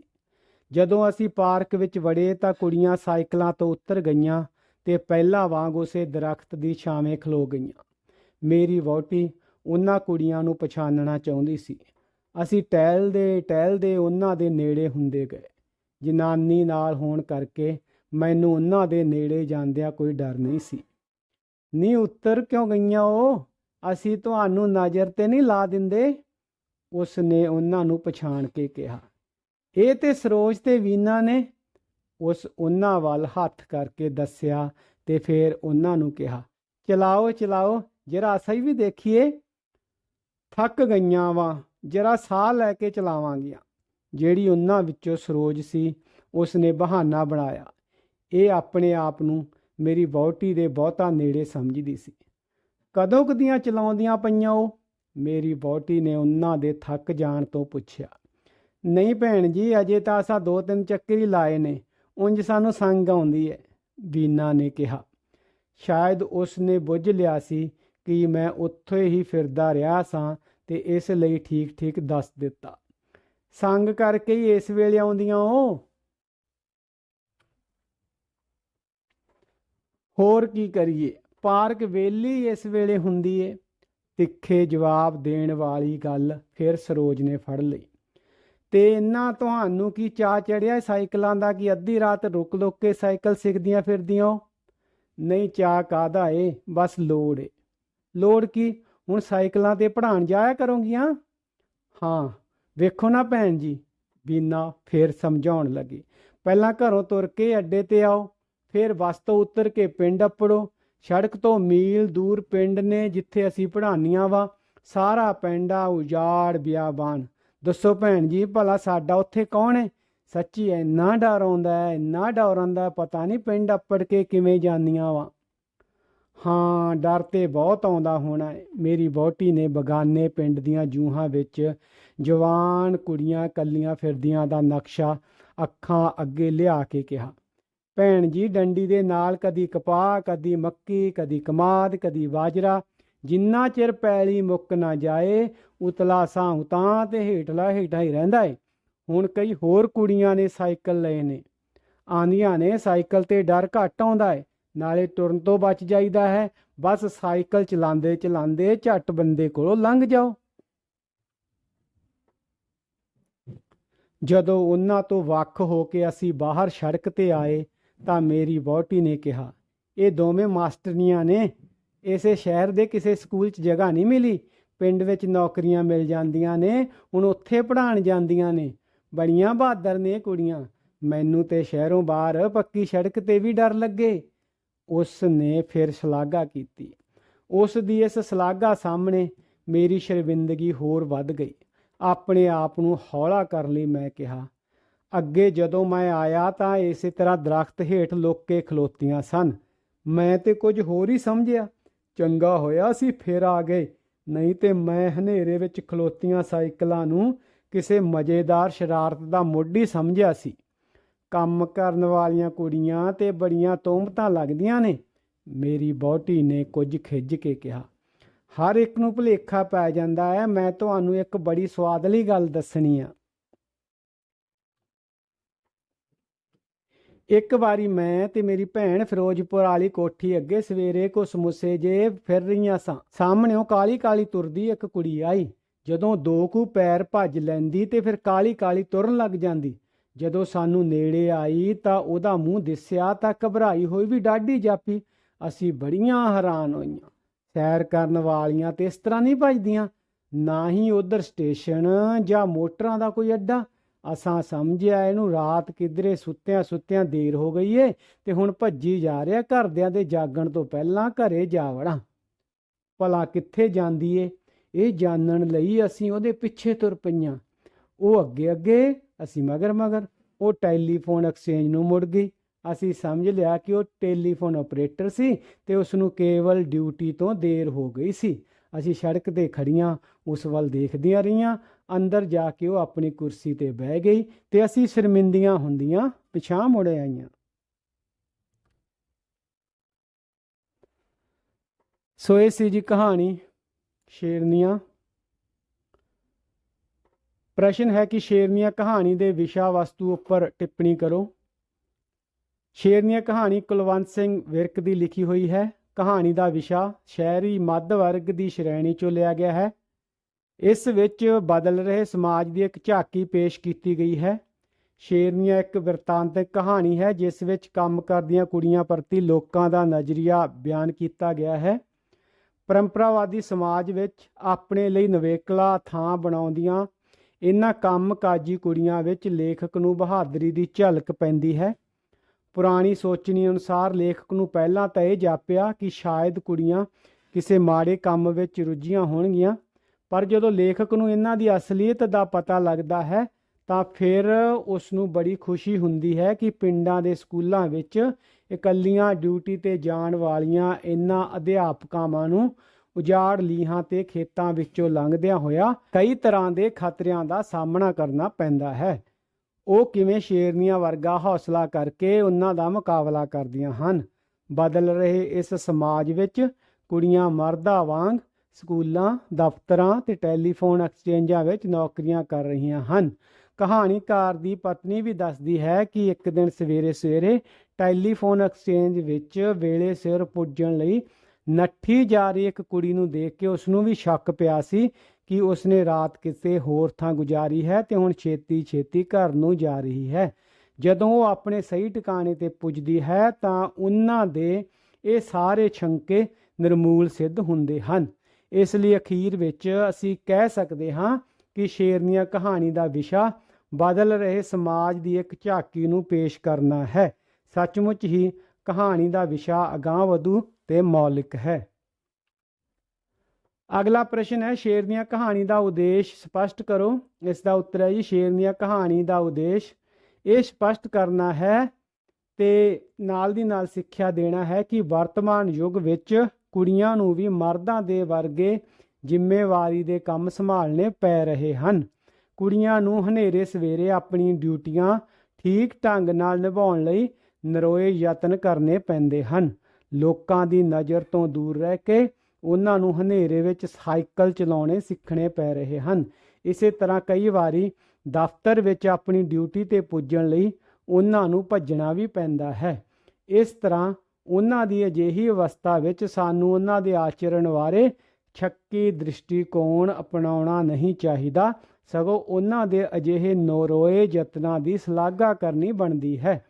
ਜਦੋਂ ਅਸੀਂ ਪਾਰਕ ਵਿੱਚ ਵੜੇ ਤਾਂ ਕੁੜੀਆਂ ਸਾਈਕਲਾਂ ਤੋਂ ਉਤਰ ਗਈਆਂ ਤੇ ਪਹਿਲਾਂ ਵਾਂਗ ਉਸੇ ਦਰਖਤ ਦੀ ਛਾਵੇਂ ਖਲੋ ਗਈਆਂ। ਮੇਰੀ ਵਹੁਟੀ ਉਹਨਾਂ ਕੁੜੀਆਂ ਨੂੰ ਪਛਾਣਨਾ ਚਾਹੁੰਦੀ ਸੀ। ਅਸੀਂ ਟਹਿਲਦੇ ਟਹਿਲਦੇ ਉਹਨਾਂ ਦੇ ਨੇੜੇ ਹੁੰਦੇ ਗਏ। ਜਨਾਨੀ ਨਾਲ ਹੋਣ ਕਰਕੇ ਮੈਨੂੰ ਉਹਨਾਂ ਦੇ ਨੇੜੇ ਜਾਂਦਿਆਂ ਕੋਈ ਡਰ ਨਹੀਂ ਸੀ। ਨਹੀਂ ਉੱਤਰ ਕਿਉਂ ਗਈਆਂ ਉਹ? ਅਸੀਂ ਤੁਹਾਨੂੰ ਨਜ਼ਰ ਤੇ ਨਹੀਂ ਲਾ ਦਿੰਦੇ? ਉਸ ਨੇ ਉਹਨਾਂ ਨੂੰ ਪਛਾਣ ਕੇ ਕਿਹਾ। ਇਹ ਤੇ ਸਰੋਜ ਤੇ ਵੀਨਾ ਨੇ ਉਸ ਉਹਨਾਂ ਵੱਲ ਹੱਥ ਕਰਕੇ ਦੱਸਿਆ ਤੇ ਫਿਰ ਉਹਨਾਂ ਨੂੰ ਕਿਹਾ, ਚਲਾਓ ਚਲਾਓ, ਜਰਾ ਸਹੀ ਵੀ ਦੇਖੀਏ। ਥੱਕ ਗਈਆਂ ਵਾਂ, ਜਰਾ ਸਾਹ ਲੈ ਕੇ ਚਲਾਵਾਂਗੀਆਂ। ਜਿਹੜੀ ਉਹਨਾਂ ਵਿੱਚੋਂ ਸਰੋਜ ਸੀ ਉਸ ਨੇ ਬਹਾਨਾ ਬਣਾਇਆ। ਇਹ ਆਪਣੇ ਆਪ ਨੂੰ ਮੇਰੀ ਵਹੁਟੀ ਦੇ ਬਹੁਤਾ ਨੇੜੇ ਸਮਝਦੀ ਸੀ। ਕਦੋਂ ਕਦੀਆਂ ਚਲਾਉਂਦੀਆਂ ਪਈਆਂ ਉਹ? ਮੇਰੀ ਵਹੁਟੀ ਨੇ ਉਹਨਾਂ ਦੇ ਥੱਕ ਜਾਣ ਤੋਂ ਪੁੱਛਿਆ, ਨਹੀਂ ਭੈਣ ਜੀ, ਅਜੇ ਤਾਂ ਅਸਾਂ ਦੋ ਤਿੰਨ ਚੱਕਰ ਹੀ ਲਾਏ ਨੇ, ਉਂਝ ਸਾਨੂੰ ਸੰਗ ਆਉਂਦੀ ਹੈ ਬੀਨਾ ਨੇ ਕਿਹਾ। ਸ਼ਾਇਦ ਉਸ ਨੇ ਬੁੱਝ ਲਿਆ ਸੀ ਕਿ ਮੈਂ ਉੱਥੇ ਹੀ ਫਿਰਦਾ ਰਿਹਾ ਸਾਂ ਤੇ ਇਸ ਲਈ ਠੀਕ ਠੀਕ ਦੱਸ ਦਿੱਤਾ। ਸੰਗ ਕਰਕੇ ਹੀ ਇਸ ਵੇਲੇ ਆਉਂਦੀਆਂ ਉਹ ਹੋਰ ਕੀ ਕਰੀਏ, ਪਾਰਕ ਵੇਲੀ ਇਸ ਵੇਲੇ ਹੁੰਦੀ ਏ। ਤਿੱਖੇ ਜਵਾਬ ਦੇਣ ਵਾਲੀ ਗੱਲ ਫਿਰ ਸਰੋਜ ਨੇ ਫੜ ਲਈ। ਤੇ ਇੰਨਾ ਤੁਹਾਨੂੰ ਕੀ ਚਾ ਚੜਿਆ ਸਾਈਕਲਾਂ ਦਾ ਕਿ ਅੱਧੀ ਰਾਤ ਰੁਕ ਲੁਕ ਕੇ ਸਾਈਕਲ ਸਿੱਖਦੀਆਂ ਫਿਰਦੀਆਂ ਹੋ? ਨਹੀਂ ਚਾ ਕਾਦਾ ਏ? ਬਸ ਲੋੜ ਏ। ਲੋੜ ਕੀ? ਹੁਣ ਸਾਈਕਲਾਂ ਤੇ ਪੜਾਣ ਜਾਇਆ ਕਰੋਗੀਆਂ? ਹਾਂ, ਵੇਖੋ ਨਾ ਭੈਣ ਜੀ। ਬੀਨਾ ਫੇਰ ਸਮਝਾਉਣ ਲੱਗੀ। ਪਹਿਲਾਂ ਘਰੋਂ ਤੁਰ ਕੇ ਅੱਡੇ ਤੇ ਆਓ, ਫਿਰ ਬੱਸ ਤੋਂ ਉਤਰ ਕੇ ਪਿੰਡ ਅੱਪੜੋ। ਸੜਕ ਤੋਂ ਮੀਲ ਦੂਰ ਪਿੰਡ ਨੇ ਜਿੱਥੇ ਅਸੀਂ ਪੜਾਨੀਆਂ ਵਾ, ਸਾਰਾ ਪਿੰਡ ਆ ਉਜਾੜ ਬਿਆਬਾਨ। ਦੱਸੋ ਭੈਣ ਜੀ, ਭਲਾ ਸਾਡਾ ਉੱਥੇ ਕੌਣ ਹੈ ਸੱਚੀ ਇੰਨਾ ਡਰ ਆਉਂਦਾ ਹੈ, ਇੰਨਾ ਡਰ ਆਉਂਦਾ ਪਤਾ ਨਹੀਂ ਪਿੰਡ ਅੱਪੜ ਕੇ ਕਿਵੇਂ ਜਾਂਦੀਆਂ ਵਾ। ਹਾਂ, ਡਰ ਤੇ ਬਹੁਤ ਆਉਂਦਾ ਹੋਣਾ ਮੇਰੀ ਵਹੁਟੀ ਨੇ ਬਗਾਨੇ ਪਿੰਡ ਦੀਆਂ ਜੂਹਾਂ ਵਿੱਚ ਜਵਾਨ ਕੁੜੀਆਂ ਕੱਲੀਆਂ ਫਿਰਦੀਆਂ ਦਾ ਨਕਸ਼ਾ ਅੱਖਾਂ ਅੱਗੇ ਲਿਆ ਕੇ ਕਿਹਾ। ਭੈਣ ਜੀ, ਡੰਡੀ ਦੇ ਨਾਲ ਕਦੀ ਕਪਾਹ, ਕਦੀ ਮੱਕੀ, ਕਦੀ ਕਮਾਦ, ਕਦੀ ਬਾਜਰਾ, ਜਿੰਨਾ ਚਿਰ ਪੈਲੀ ਮੁੱਕ ਨਾ ਜਾਏ, ਉਤਲਾ ਸਾਂ ਉਤਾਂ ਤੇ ਹੇਠਲਾ ਹੇਠਾ ਹੀ ਰਹਿੰਦਾ ਏ। ਹੁਣ ਕਈ ਹੋਰ ਕੁੜੀਆਂ ਨੇ ਸਾਈਕਲ ਲਏ ਨੇ। ਆਂਦੀਆਂ ਨੇ ਸਾਈਕਲ ਤੇ ਡਰ ਘੱਟ ਆਉਂਦਾ ਏ। ਨਾਲੇ ਤੁਰਨ ਤੋਂ ਬਚ ਜਾਈਦਾ ਹੈ। ਬਸ ਸਾਈਕਲ ਚਲਾਉਂਦੇ ਚਲਾਉਂਦੇ ਝੱਟ ਬੰਦੇ ਕੋਲੋਂ ਲੰਘ ਜਾਓ। ਜਦੋਂ ਉਹਨਾਂ ਤੋਂ ਵੱਖ ਹੋ ਕੇ ਅਸੀਂ ਬਾਹਰ ਸੜਕ ਤੇ ਆਏ ਤਾਂ ਮੇਰੀ ਵਹੁਟੀ ਨੇ ਕਿਹਾ, ਇਹ ਦੋਵੇਂ ਮਾਸਟਰਨੀਆਂ ਨੇ। ਇਸੇ ਸ਼ਹਿਰ ਦੇ ਕਿਸੇ ਸਕੂਲ 'ਚ ਜਗ੍ਹਾ ਨਹੀਂ ਮਿਲੀ। ਪਿੰਡ ਵਿੱਚ ਨੌਕਰੀਆਂ ਮਿਲ ਜਾਂਦੀਆਂ ਨੇ, ਹੁਣ ਉੱਥੇ ਪੜ੍ਹਾਉਣ ਜਾਂਦੀਆਂ ਨੇ। ਬੜੀਆਂ ਬਹਾਦਰ ਨੇ ਕੁੜੀਆਂ। ਮੈਨੂੰ ਤੇ ਸ਼ਹਿਰੋਂ ਬਾਹਰ ਪੱਕੀ ਸੜਕ ਤੇ ਵੀ ਡਰ ਲੱਗੇ। ਉਸ ਨੇ ਫਿਰ ਸ਼ਲਾਘਾ ਕੀਤੀ। ਉਸ ਦੀ ਇਸ ਸ਼ਲਾਘਾ ਸਾਹਮਣੇ ਮੇਰੀ ਸ਼ਰਮਿੰਦਗੀ ਹੋਰ ਵੱਧ ਗਈ। ਆਪਣੇ ਆਪ ਨੂੰ ਹੌਲਾ ਕਰਨ ਲਈ ਮੈਂ ਕਿਹਾ ਅੱਗੇ ਜਦੋਂ ਮੈਂ ਆਇਆ ਤਾਂ ਇਸੇ ਤਰ੍ਹਾਂ ਦਰਖਤ ਹੇਠ ਲੁੱਕ ਖਲੋਤੀਆਂ ਸਨ। ਮੈਂ ਤੇ ਕੁਝ ਹੋਰ ਹੀ ਸਮਝਿਆ। ਚੰਗਾ ਹੋਇਆ ਸੀ, ਫਿਰ ਆ ਗਏ। ਨਹੀਂ ਤੇ ਮੈਂ ਹਨੇਰੇ ਵਿੱਚ ਖਲੋਤੀਆਂ ਸਾਈਕਲਾਂ ਨੂੰ ਕਿਸੇ ਮਜ਼ੇਦਾਰ ਸ਼ਰਾਰਤ ਦਾ ਮੁੱਢ ਹੀ ਸਮਝਿਆ ਸੀ। ਕੰਮ ਕਰਨ ਵਾਲੀਆਂ ਕੁੜੀਆਂ ਤੇ ਬੜੀਆਂ ਤੋਮਤਾਂ ਲੱਗਦੀਆਂ ਨੇ, ਮੇਰੀ ਬੋਟੀ ਨੇ ਕੁਝ ਖਿੱਝ ਕੇ ਕਿਹਾ। ਹਰ ਇੱਕ ਨੂੰ ਭੁਲੇਖਾ ਪੈ ਜਾਂਦਾ ਹੈ, ਮੈਂ ਤੁਹਾਨੂੰ ਇੱਕ ਬੜੀ ਸਵਾਦਲੀ ਗੱਲ ਦੱਸਣੀ ਆ। ਇੱਕ ਵਾਰੀ ਮੈਂ ਤੇ ਮੇਰੀ ਭੈਣ ਫਿਰੋਜ਼ਪੁਰ ਵਾਲੀ ਕੋਠੀ ਅੱਗੇ ਸਵੇਰੇ ਕੋ ਸਮੋਸੇ ਜੇ ਫਿਰ ਰਹੀਆਂ ਸਾਂ। ਸਾਹਮਣੇੋਂ ਕਾਲੀ ਕਾਲੀ ਤੁਰਦੀ ਇੱਕ ਕੁੜੀ ਆਈ। ਜਦੋਂ ਦੋ ਕੁ ਪੈਰ ਭੱਜ ਲੈਂਦੀ ਤੇ ਫਿਰ ਕਾਲੀ ਕਾਲੀ ਤੁਰਨ ਲੱਗ ਜਾਂਦੀ। ਜਦੋਂ ਸਾਨੂੰ ਨੇੜੇ ਆਈ ਤਾਂ ਉਹਦਾ ਮੂੰਹ ਦਿਸਿਆ ਤਾਂ ਘਬਰਾਈ ਹੋਈ ਵੀ ਡਾਢੀ ਜਾਪੀ। ਅਸੀਂ ਬੜੀਆਂ ਹੈਰਾਨ ਹੋਈਆਂ। ਸੈਰ ਕਰਨ ਵਾਲੀਆਂ ਤੇ ਇਸ ਤਰ੍ਹਾਂ ਨਹੀਂ ਭੱਜਦੀਆਂ। ਨਾ ਹੀ ਉਧਰ ਸਟੇਸ਼ਨ ਜਾਂ ਮੋਟਰਾਂ ਦਾ ਕੋਈ ਅੱਡਾ। ਅਸਾਂ ਸਮਝਿਆ ਇਹਨੂੰ ਰਾਤ ਕਿਧਰੇ ਸੁੱਤਿਆਂ ਸੁੱਤਿਆਂ ਦੇਰ ਹੋ ਗਈ ਏ ਤੇ ਹੁਣ ਭੱਜੀ ਜਾ ਰਿਹਾ ਘਰਦਿਆਂ ਦੇ ਜਾਗਣ ਤੋਂ ਪਹਿਲਾਂ ਘਰੇ ਜਾ ਵੜਾਂ। ਭਲਾ ਕਿੱਥੇ ਜਾਂਦੀ ਏ? ਇਹ ਜਾਣਨ ਲਈ ਅਸੀਂ ਉਹਦੇ ਪਿੱਛੇ ਤੁਰ ਪਈਆਂ। ਉਹ ਅੱਗੇ ਅੱਗੇ, ਅਸੀਂ ਮਗਰ ਮਗਰ, ਉਹ ਟੈਲੀਫੋਨ ਐਕਸਚੇਂਜ ਨੂੰ ਮੁੜ ਗਈ। ਅਸੀਂ ਸਮਝ ਲਿਆ ਕਿ ਉਹ ਟੈਲੀਫੋਨ ਆਪਰੇਟਰ ਸੀ ਤੇ ਉਸ ਨੂੰ ਕੇਵਲ ਡਿਊਟੀ ਤੋਂ ਦੇਰ ਹੋ ਗਈ ਸੀ। ਅਸੀਂ ਸੜਕ ਤੇ ਖੜੀਆਂ, ਉਸ ਵੱਲ ਦੇਖਦੀਆਂ ਰਹੀਆਂ। ਅੰਦਰ ਜਾ ਕੇ ਉਹ ਆਪਣੀ ਕੁਰਸੀ ਤੇ ਬਹਿ ਗਈ ਤੇ ਅਸੀਂ ਸ਼ਰਮਿੰਦੀਆਂ ਹੁੰਦੀਆਂ ਪਿਛਾਂ ਮੁੜ ਆਈਆਂ। ਸੋ ਇਹ ਸੀ ਜੀ ਕਹਾਣੀ ਸ਼ੇਰਨੀਆਂ। ਪ੍ਰਸ਼ਨ ਹੈ ਕਿ ਸ਼ੇਰਨੀਆਂ ਕਹਾਣੀ ਦੇ ਵਿਸ਼ਾ ਵਸਤੂ ਉੱਪਰ ਟਿੱਪਣੀ ਕਰੋ। ਸ਼ੇਰਨੀਆਂ ਕਹਾਣੀ ਕੁਲਵੰਤ ਸਿੰਘ ਵਿਰਕ ਦੀ ਲਿਖੀ ਹੋਈ ਹੈ। ਕਹਾਣੀ ਦਾ ਵਿਸ਼ਾ ਸ਼ਹਿਰੀ ਮੱਧ ਵਰਗ ਦੀ ਸ਼੍ਰੇਣੀ ਚੋਂ ਲਿਆ ਗਿਆ ਹੈ। ਇਸ ਵਿੱਚ ਬਦਲ ਰਹੇ ਸਮਾਜ ਦੀ ਇੱਕ ਝਾਕੀ ਪੇਸ਼ ਕੀਤੀ ਗਈ ਹੈ। ਸ਼ੇਰਨੀਆਂ ਇੱਕ ਬਿਰਤਾਂਤਕ ਕਹਾਣੀ ਹੈ, ਜਿਸ ਵਿੱਚ ਕੰਮ ਕਰਦੀਆਂ ਕੁੜੀਆਂ ਪ੍ਰਤੀ ਲੋਕਾਂ ਦਾ ਨਜ਼ਰੀਆ ਬਿਆਨ ਕੀਤਾ ਗਿਆ ਹੈ। ਪਰੰਪਰਾਵਾਦੀ ਸਮਾਜ ਵਿੱਚ ਆਪਣੇ ਲਈ ਨਵੇਕਲਾ ਥਾਂ ਬਣਾਉਂਦੀਆਂ ਇਹਨਾਂ ਕੰਮ ਕਾਜੀ ਕੁੜੀਆਂ ਵਿੱਚ ਲੇਖਕ ਨੂੰ ਬਹਾਦਰੀ ਦੀ ਝਲਕ ਪੈਂਦੀ ਹੈ। ਪੁਰਾਣੀ ਸੋਚਣੀ ਅਨੁਸਾਰ ਲੇਖਕ ਨੂੰ ਪਹਿਲਾਂ ਤਾਂ ਇਹ ਜਾਪਿਆ ਕਿ ਸ਼ਾਇਦ ਕੁੜੀਆਂ ਕਿਸੇ ਮਾੜੇ ਕੰਮ ਵਿੱਚ ਰੁੱਝੀਆਂ ਹੋਣਗੀਆਂ, ਪਰ ਜਦੋਂ ਲੇਖਕ ਨੂੰ ਇਹਨਾਂ ਦੀ ਅਸਲੀਅਤ ਦਾ ਪਤਾ ਲੱਗਦਾ ਹੈ, ਤਾਂ ਫਿਰ ਉਸ ਨੂੰ ਬੜੀ ਖੁਸ਼ੀ ਹੁੰਦੀ ਹੈ ਕਿ ਪਿੰਡਾਂ ਦੇ ਸਕੂਲਾਂ ਵਿੱਚ ਇਕੱਲੀਆਂ ਡਿਊਟੀ ਤੇ ਜਾਣ ਵਾਲੀਆਂ ਇਹਨਾਂ ਅਧਿਆਪਕਾਵਾਂ ਨੂੰ ਉਜਾੜ ਲੀਹਾਂ ਤੇ ਖੇਤਾਂ ਵਿੱਚੋਂ ਲੰਘਦਿਆਂ ਹੋਇਆ ਕਈ ਤਰ੍ਹਾਂ ਦੇ ਖਤਰਿਆਂ ਦਾ ਸਾਹਮਣਾ ਕਰਨਾ ਪੈਂਦਾ ਹੈ। ਉਹ ਕਿਵੇਂ ਸ਼ੇਰਨੀਆਂ ਵਰਗਾ ਹੌਸਲਾ ਕਰਕੇ ਉਹਨਾਂ ਦਾ ਮੁਕਾਬਲਾ ਕਰਦੀਆਂ ਹਨ? ਬਦਲ ਰਹੇ ਇਸ ਸਮਾਜ ਵਿੱਚ ਕੁੜੀਆਂ ਮਰਦਾਂ ਵਾਂਗ ਸਕੂਲਾਂ, ਦਫ਼ਤਰਾਂ ਤੇ ਟੈਲੀਫੋਨ ਐਕਸਚੇਂਜਾਂ ਵਿੱਚ ਨੌਕਰੀਆਂ ਕਰ ਰਹੀਆਂ ਹਨ। ਕਹਾਣੀਕਾਰ ਦੀ ਪਤਨੀ ਵੀ ਦੱਸਦੀ ਹੈ ਕਿ ਇੱਕ ਦਿਨ ਸਵੇਰੇ ਸਵੇਰੇ ਟੈਲੀਫੋਨ ਐਕਸਚੇਂਜ ਵਿੱਚ ਵੇਲੇ ਸਿਰ ਪੁੱਜਣ ਲਈ ਨੱਠੀ ਜਾ ਰਹੀ ਇੱਕ ਕੁੜੀ ਨੂੰ ਦੇਖ ਕੇ ਉਸ ਨੂੰ ਵੀ ਸ਼ੱਕ ਪਿਆ ਸੀ ਕਿ ਉਸਨੇ ਰਾਤ ਕਿਸੇ ਹੋਰ ਥਾਂ ਗੁਜ਼ਾਰੀ ਹੈ ਤੇ ਹੁਣ ਛੇਤੀ ਛੇਤੀ ਘਰ ਨੂੰ ਜਾ ਰਹੀ ਹੈ। ਜਦੋਂ ਉਹ ਆਪਣੇ ਸਹੀ ਟਿਕਾਣੇ ਤੇ ਪੁੱਜਦੀ ਹੈ ਤਾਂ ਉਹਨਾਂ ਦੇ ਇਹ ਸਾਰੇ ਛੰਕੇ ਨਿਰਮੂਲ ਸਿੱਧ ਹੁੰਦੇ ਹਨ। ਇਸ ਲਈ ਅਖੀਰ ਵਿੱਚ ਅਸੀਂ ਕਹਿ ਸਕਦੇ ਹਾਂ ਕਿ ਸ਼ੇਰਨੀਆਂ ਕਹਾਣੀ ਦਾ ਵਿਸ਼ਾ ਬਦਲ ਰਹੇ ਸਮਾਜ ਦੀ ਇੱਕ ਝਾਕੀ ਨੂੰ ਪੇਸ਼ ਕਰਨਾ ਹੈ। ਸੱਚਮੁੱਚ ਹੀ ਕਹਾਣੀ ਦਾ ਵਿਸ਼ਾ ਅਗਾਂਹ ਵਧੂ ਤੇ ਮੌਲਿਕ ਹੈ। ਅਗਲਾ ਪ੍ਰਸ਼ਨ ਹੈ, ਸ਼ੇਰ ਦੀਆਂ ਕਹਾਣੀ ਦਾ ਉਦੇਸ਼ ਸਪਸ਼ਟ ਕਰੋ। ਇਸ ਦਾ ਉੱਤਰ ਹੈ ਜੀ, ਸ਼ੇਰ ਦੀਆਂ ਕਹਾਣੀ ਦਾ ਉਦੇਸ਼। ਇਹ ਸਪਸ਼ਟ ਕਰਨਾ ਹੈ ਤੇ ਨਾਲ ਦੀ ਨਾਲ ਸਿੱਖਿਆ ਦੇਣਾ ਹੈ ਕਿ ਵਰਤਮਾਨ ਯੁੱਗ ਵਿੱਚ ਕੁੜੀਆਂ ਨੂੰ ਵੀ ਮਰਦਾਂ ਦੇ ਵਰਗੇ ਜ਼ਿੰਮੇਵਾਰੀ ਦੇ ਕੰਮ ਸੰਭਾਲਣੇ ਪੈ ਰਹੇ ਹਨ। ਕੁੜੀਆਂ ਨੂੰ ਹਨੇਰੇ ਸਵੇਰੇ ਆਪਣੀ ਡਿਊਟੀਆਂ ਠੀਕ ਢੰਗ ਨਾਲ ਨਿਭਾਉਣ ਲਈ ਨਰੋਏ ਯਤਨ ਕਰਨੇ ਪੈਂਦੇ ਹਨ। ਲੋਕਾਂ ਦੀ ਨਜ਼ਰ ਤੋਂ ਦੂਰ ਰਹਿ ਕੇ ਉਹਨਾਂ ਨੂੰ ਹਨੇਰੇ ਵਿੱਚ ਸਾਈਕਲ ਚਲਾਉਣੇ ਸਿੱਖਣੇ ਪੈ ਰਹੇ ਹਨ। ਇਸੇ ਤਰ੍ਹਾਂ ਕਈ ਵਾਰੀ ਦਫ਼ਤਰ ਵਿੱਚ ਆਪਣੀ ਡਿਊਟੀ ਤੇ ਪੁੱਜਣ ਲਈ ਉਹਨਾਂ ਨੂੰ ਭੱਜਣਾ ਵੀ ਪੈਂਦਾ ਹੈ। ਇਸ ਤਰ੍ਹਾਂ ਉਹਨਾਂ ਦੀ ਅਜਿਹੀ ਅਵਸਥਾ ਵਿੱਚ ਸਾਨੂੰ ਉਹਨਾਂ ਦੇ ਆਚਰਣ ਬਾਰੇ ਛੱਕੀ ਦ੍ਰਿਸ਼ਟੀਕੋਣ ਅਪਣਾਉਣਾ ਨਹੀਂ ਚਾਹੀਦਾ। ਸਗੋਂ ਉਹਨਾਂ ਦੇ ਅਜਿਹੇ ਨੋਰੋਏ ਯਤਨਾਂ ਦੀ ਸ਼ਲਾਘਾ ਕਰਨੀ ਬਣਦੀ ਹੈ।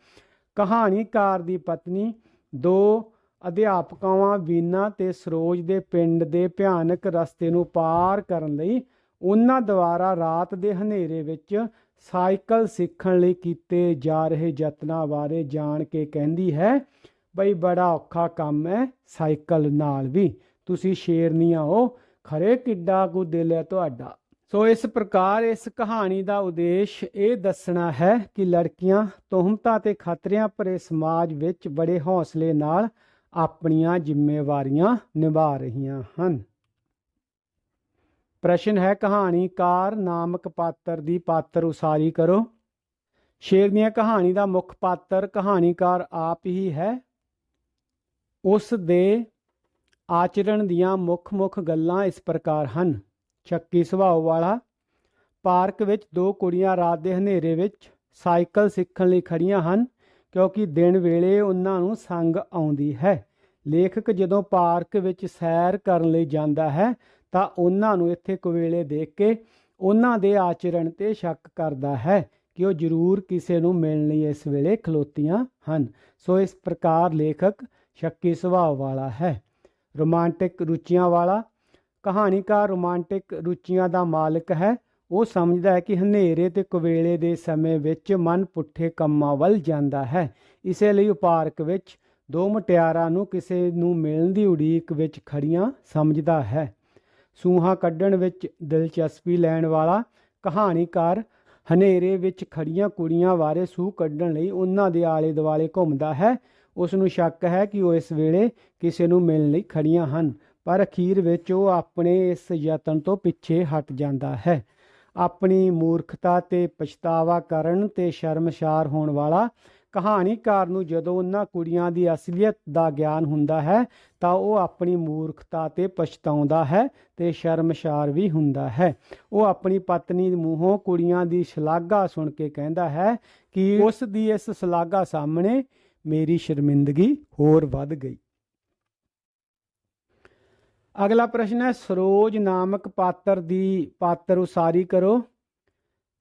ਕਹਾਣੀਕਾਰ ਦੀ ਪਤਨੀ ਦੋ ਅਧਿਆਪਕਾਵਾਂ, ਵੀਨਾ ਤੇ ਸਰੋਜ ਦੇ ਪਿੰਡ ਦੇ ਭਿਆਨਕ ਰਸਤੇ ਨੂੰ ਪਾਰ ਕਰਨ ਲਈ ਉਹਨਾਂ ਦੁਆਰਾ ਰਾਤ ਦੇ ਹਨੇਰੇ ਵਿੱਚ ਸਾਈਕਲ ਸਿੱਖਣ ਲਈ ਕੀਤੇ ਜਾ ਰਹੇ ਯਤਨਾਂ ਬਾਰੇ ਜਾਣ ਕੇ ਕਹਿੰਦੀ ਹੈ, ਬਈ, ਬੜਾ ਔਖਾ ਕੰਮ ਹੈ ਸਾਈਕਲ ਨਾਲ ਵੀ। ਤੁਸੀਂ ਸ਼ੇਰਨੀਆਂ ਹੋ ਖਰੇ ਕਿੱਡਾ ਕੁ ਦਿਲ ਹੈ ਤੁਹਾਡਾ। ਸੋ ਇਸ ਪ੍ਰਕਾਰ ਇਸ ਕਹਾਣੀ ਦਾ ਉਦੇਸ਼ ਇਹ ਦੱਸਣਾ ਹੈ ਕਿ ਲੜਕੀਆਂ, ਤੋਹਮਤਾਂ ਤੇ ਖਤਰਿਆਂ ਭਰੇ ਸਮਾਜ ਵਿੱਚ ਬੜੇ ਹੌਸਲੇ ਨਾਲ ਆਪਣੀਆਂ ਜ਼ਿੰਮੇਵਾਰੀਆਂ ਨਿਭਾ ਰਹੀਆਂ ਹਨ। ਪ੍ਰਸ਼ਨ ਹੈ, ਕਹਾਣੀਕਾਰ ਨਾਮਕ ਪਾਤਰ ਦੀ ਪਾਤਰ ਉਸਾਰੀ ਕਰੋ। ਸ਼ੇਰ ਦੀਆਂ ਕਹਾਣੀ ਦਾ ਮੁੱਖ ਪਾਤਰ ਕਹਾਣੀਕਾਰ ਆਪ ਹੀ ਹੈ। ਉਸ ਦੇ ਆਚਰਣ ਦੀਆਂ ਮੁੱਖ-ਮੁੱਖ ਗੱਲਾਂ ਇਸ ਪ੍ਰਕਾਰ ਹਨ। ਸ਼ੱਕੀ ਸੁਭਾਅ ਵਾਲਾ, ਪਾਰਕ ਵਿੱਚ ਦੋ ਕੁੜੀਆਂ ਰਾਤ ਦੇ ਹਨੇਰੇ ਵਿੱਚ ਸਾਈਕਲ ਸਿੱਖਣ ਲਈ ਖੜੀਆਂ ਹਨ। ਕਿਉਂਕਿ ਦਿਨ ਵੇਲੇ ਉਹਨਾਂ ਨੂੰ ਸੰਗ ਆਉਂਦੀ ਹੈ। ਲੇਖਕ ਜਦੋਂ ਪਾਰਕ ਵਿੱਚ ਸੈਰ ਕਰਨ ਲਈ ਜਾਂਦਾ ਹੈ, ਤਾਂ ਉਹਨਾਂ ਨੂੰ ਇੱਥੇ ਕੁਵੇਲੇ ਦੇਖ ਕੇ ਉਹਨਾਂ ਦੇ ਆਚਰਣ ਤੇ ਸ਼ੱਕ ਕਰਦਾ ਹੈ ਕਿ ਉਹ ਜ਼ਰੂਰ ਕਿਸੇ ਨੂੰ ਮਿਲਣ ਲਈ ਇਸ ਵੇਲੇ ਖਲੋਤੀਆਂ ਹਨ। ਸੋ ਇਸ ਪ੍ਰਕਾਰ ਲੇਖਕ ਸ਼ੱਕੀ ਸੁਭਾਅ ਵਾਲਾ ਹੈ। ਰੋਮਾਂਟਿਕ ਰੁਚੀਆਂ ਵਾਲਾ, ਕਹਾਣੀਕਾਰ ਰੋਮਾਂਟਿਕ ਰੁਚੀਆਂ ਦਾ ਮਾਲਕ ਹੈ। ਉਹ ਸਮਝਦਾ ਹੈ ਕਿ ਹਨੇਰੇ ਤੇ ਕੁਵੇਲੇ ਦੇ ਸਮੇਂ ਵਿੱਚ ਮਨ ਪੁੱਠੇ ਕੰਮਾਂ ਵੱਲ ਜਾਂਦਾ ਹੈ। ਇਸੇ ਲਈ ਉਹ ਪਾਰਕ ਵਿੱਚ ਦੋ ਮੁਟਿਆਰਾਂ ਨੂੰ ਕਿਸੇ ਨੂੰ ਮਿਲਣ ਦੀ ਉਡੀਕ ਵਿੱਚ ਖੜੀਆਂ ਸਮਝਦਾ ਹੈ। ਸੂਹਾ ਕੱਢਣ ਵਿੱਚ ਦਿਲਚਸਪੀ ਲੈਣ ਵਾਲਾ ਕਹਾਣੀਕਾਰ ਹਨੇਰੇ ਵਿੱਚ ਖੜੀਆਂ ਕੁੜੀਆਂ ਬਾਰੇ ਸੂਹ ਕੱਢਣ ਲਈ ਉਹਨਾਂ ਦੇ ਆਲੇ ਦੁਆਲੇ ਘੁੰਮਦਾ ਹੈ। ਉਸ ਨੂੰ ਸ਼ੱਕ ਹੈ ਕਿ ਉਹ ਇਸ ਵੇਲੇ ਕਿਸੇ ਨੂੰ ਮਿਲਣ ਲਈ ਖੜੀਆਂ ਹਨ, ਪਰ ਅਖੀਰ ਵਿੱਚ ਉਹ ਆਪਣੇ ਇਸ ਯਤਨ ਤੋਂ ਪਿੱਛੇ ਹਟ ਜਾਂਦਾ ਹੈ। ਆਪਣੀ ਮੂਰਖਤਾ ਤੇ ਪਛਤਾਵਾ ਕਰਨ ਤੇ ਸ਼ਰਮਸ਼ਾਰ ਹੋਣ ਵਾਲਾ ਕਹਾਣੀਕਾਰ ਨੂੰ ਜਦੋਂ ਉਹਨਾਂ ਕੁੜੀਆਂ ਦੀ ਅਸਲੀਅਤ ਦਾ ਗਿਆਨ ਹੁੰਦਾ ਹੈ, ਤਾਂ ਉਹ ਆਪਣੀ ਮੂਰਖਤਾ ਤੇ ਪਛਤਾਉਂਦਾ ਹੈ ਤੇ ਸ਼ਰਮਸ਼ਾਰ ਵੀ ਹੁੰਦਾ ਹੈ। ਉਹ ਆਪਣੀ ਪਤਨੀ ਦੇ ਮੂੰਹੋਂ ਕੁੜੀਆਂ ਦੀ ਸ਼ਲਾਘਾ ਸੁਣ ਕੇ ਕਹਿੰਦਾ ਹੈ ਕਿ ਉਸ ਦੀ ਇਸ ਸ਼ਲਾਘਾ ਸਾਹਮਣੇ ਮੇਰੀ ਸ਼ਰਮਿੰਦਗੀ ਹੋਰ ਵੱਧ ਗਈ। ਅਗਲਾ ਪ੍ਰਸ਼ਨ ਹੈ, ਸਰੋਜ ਨਾਮਕ ਪਾਤਰ ਦੀ ਪਾਤਰ ਉਸਾਰੀ ਕਰੋ।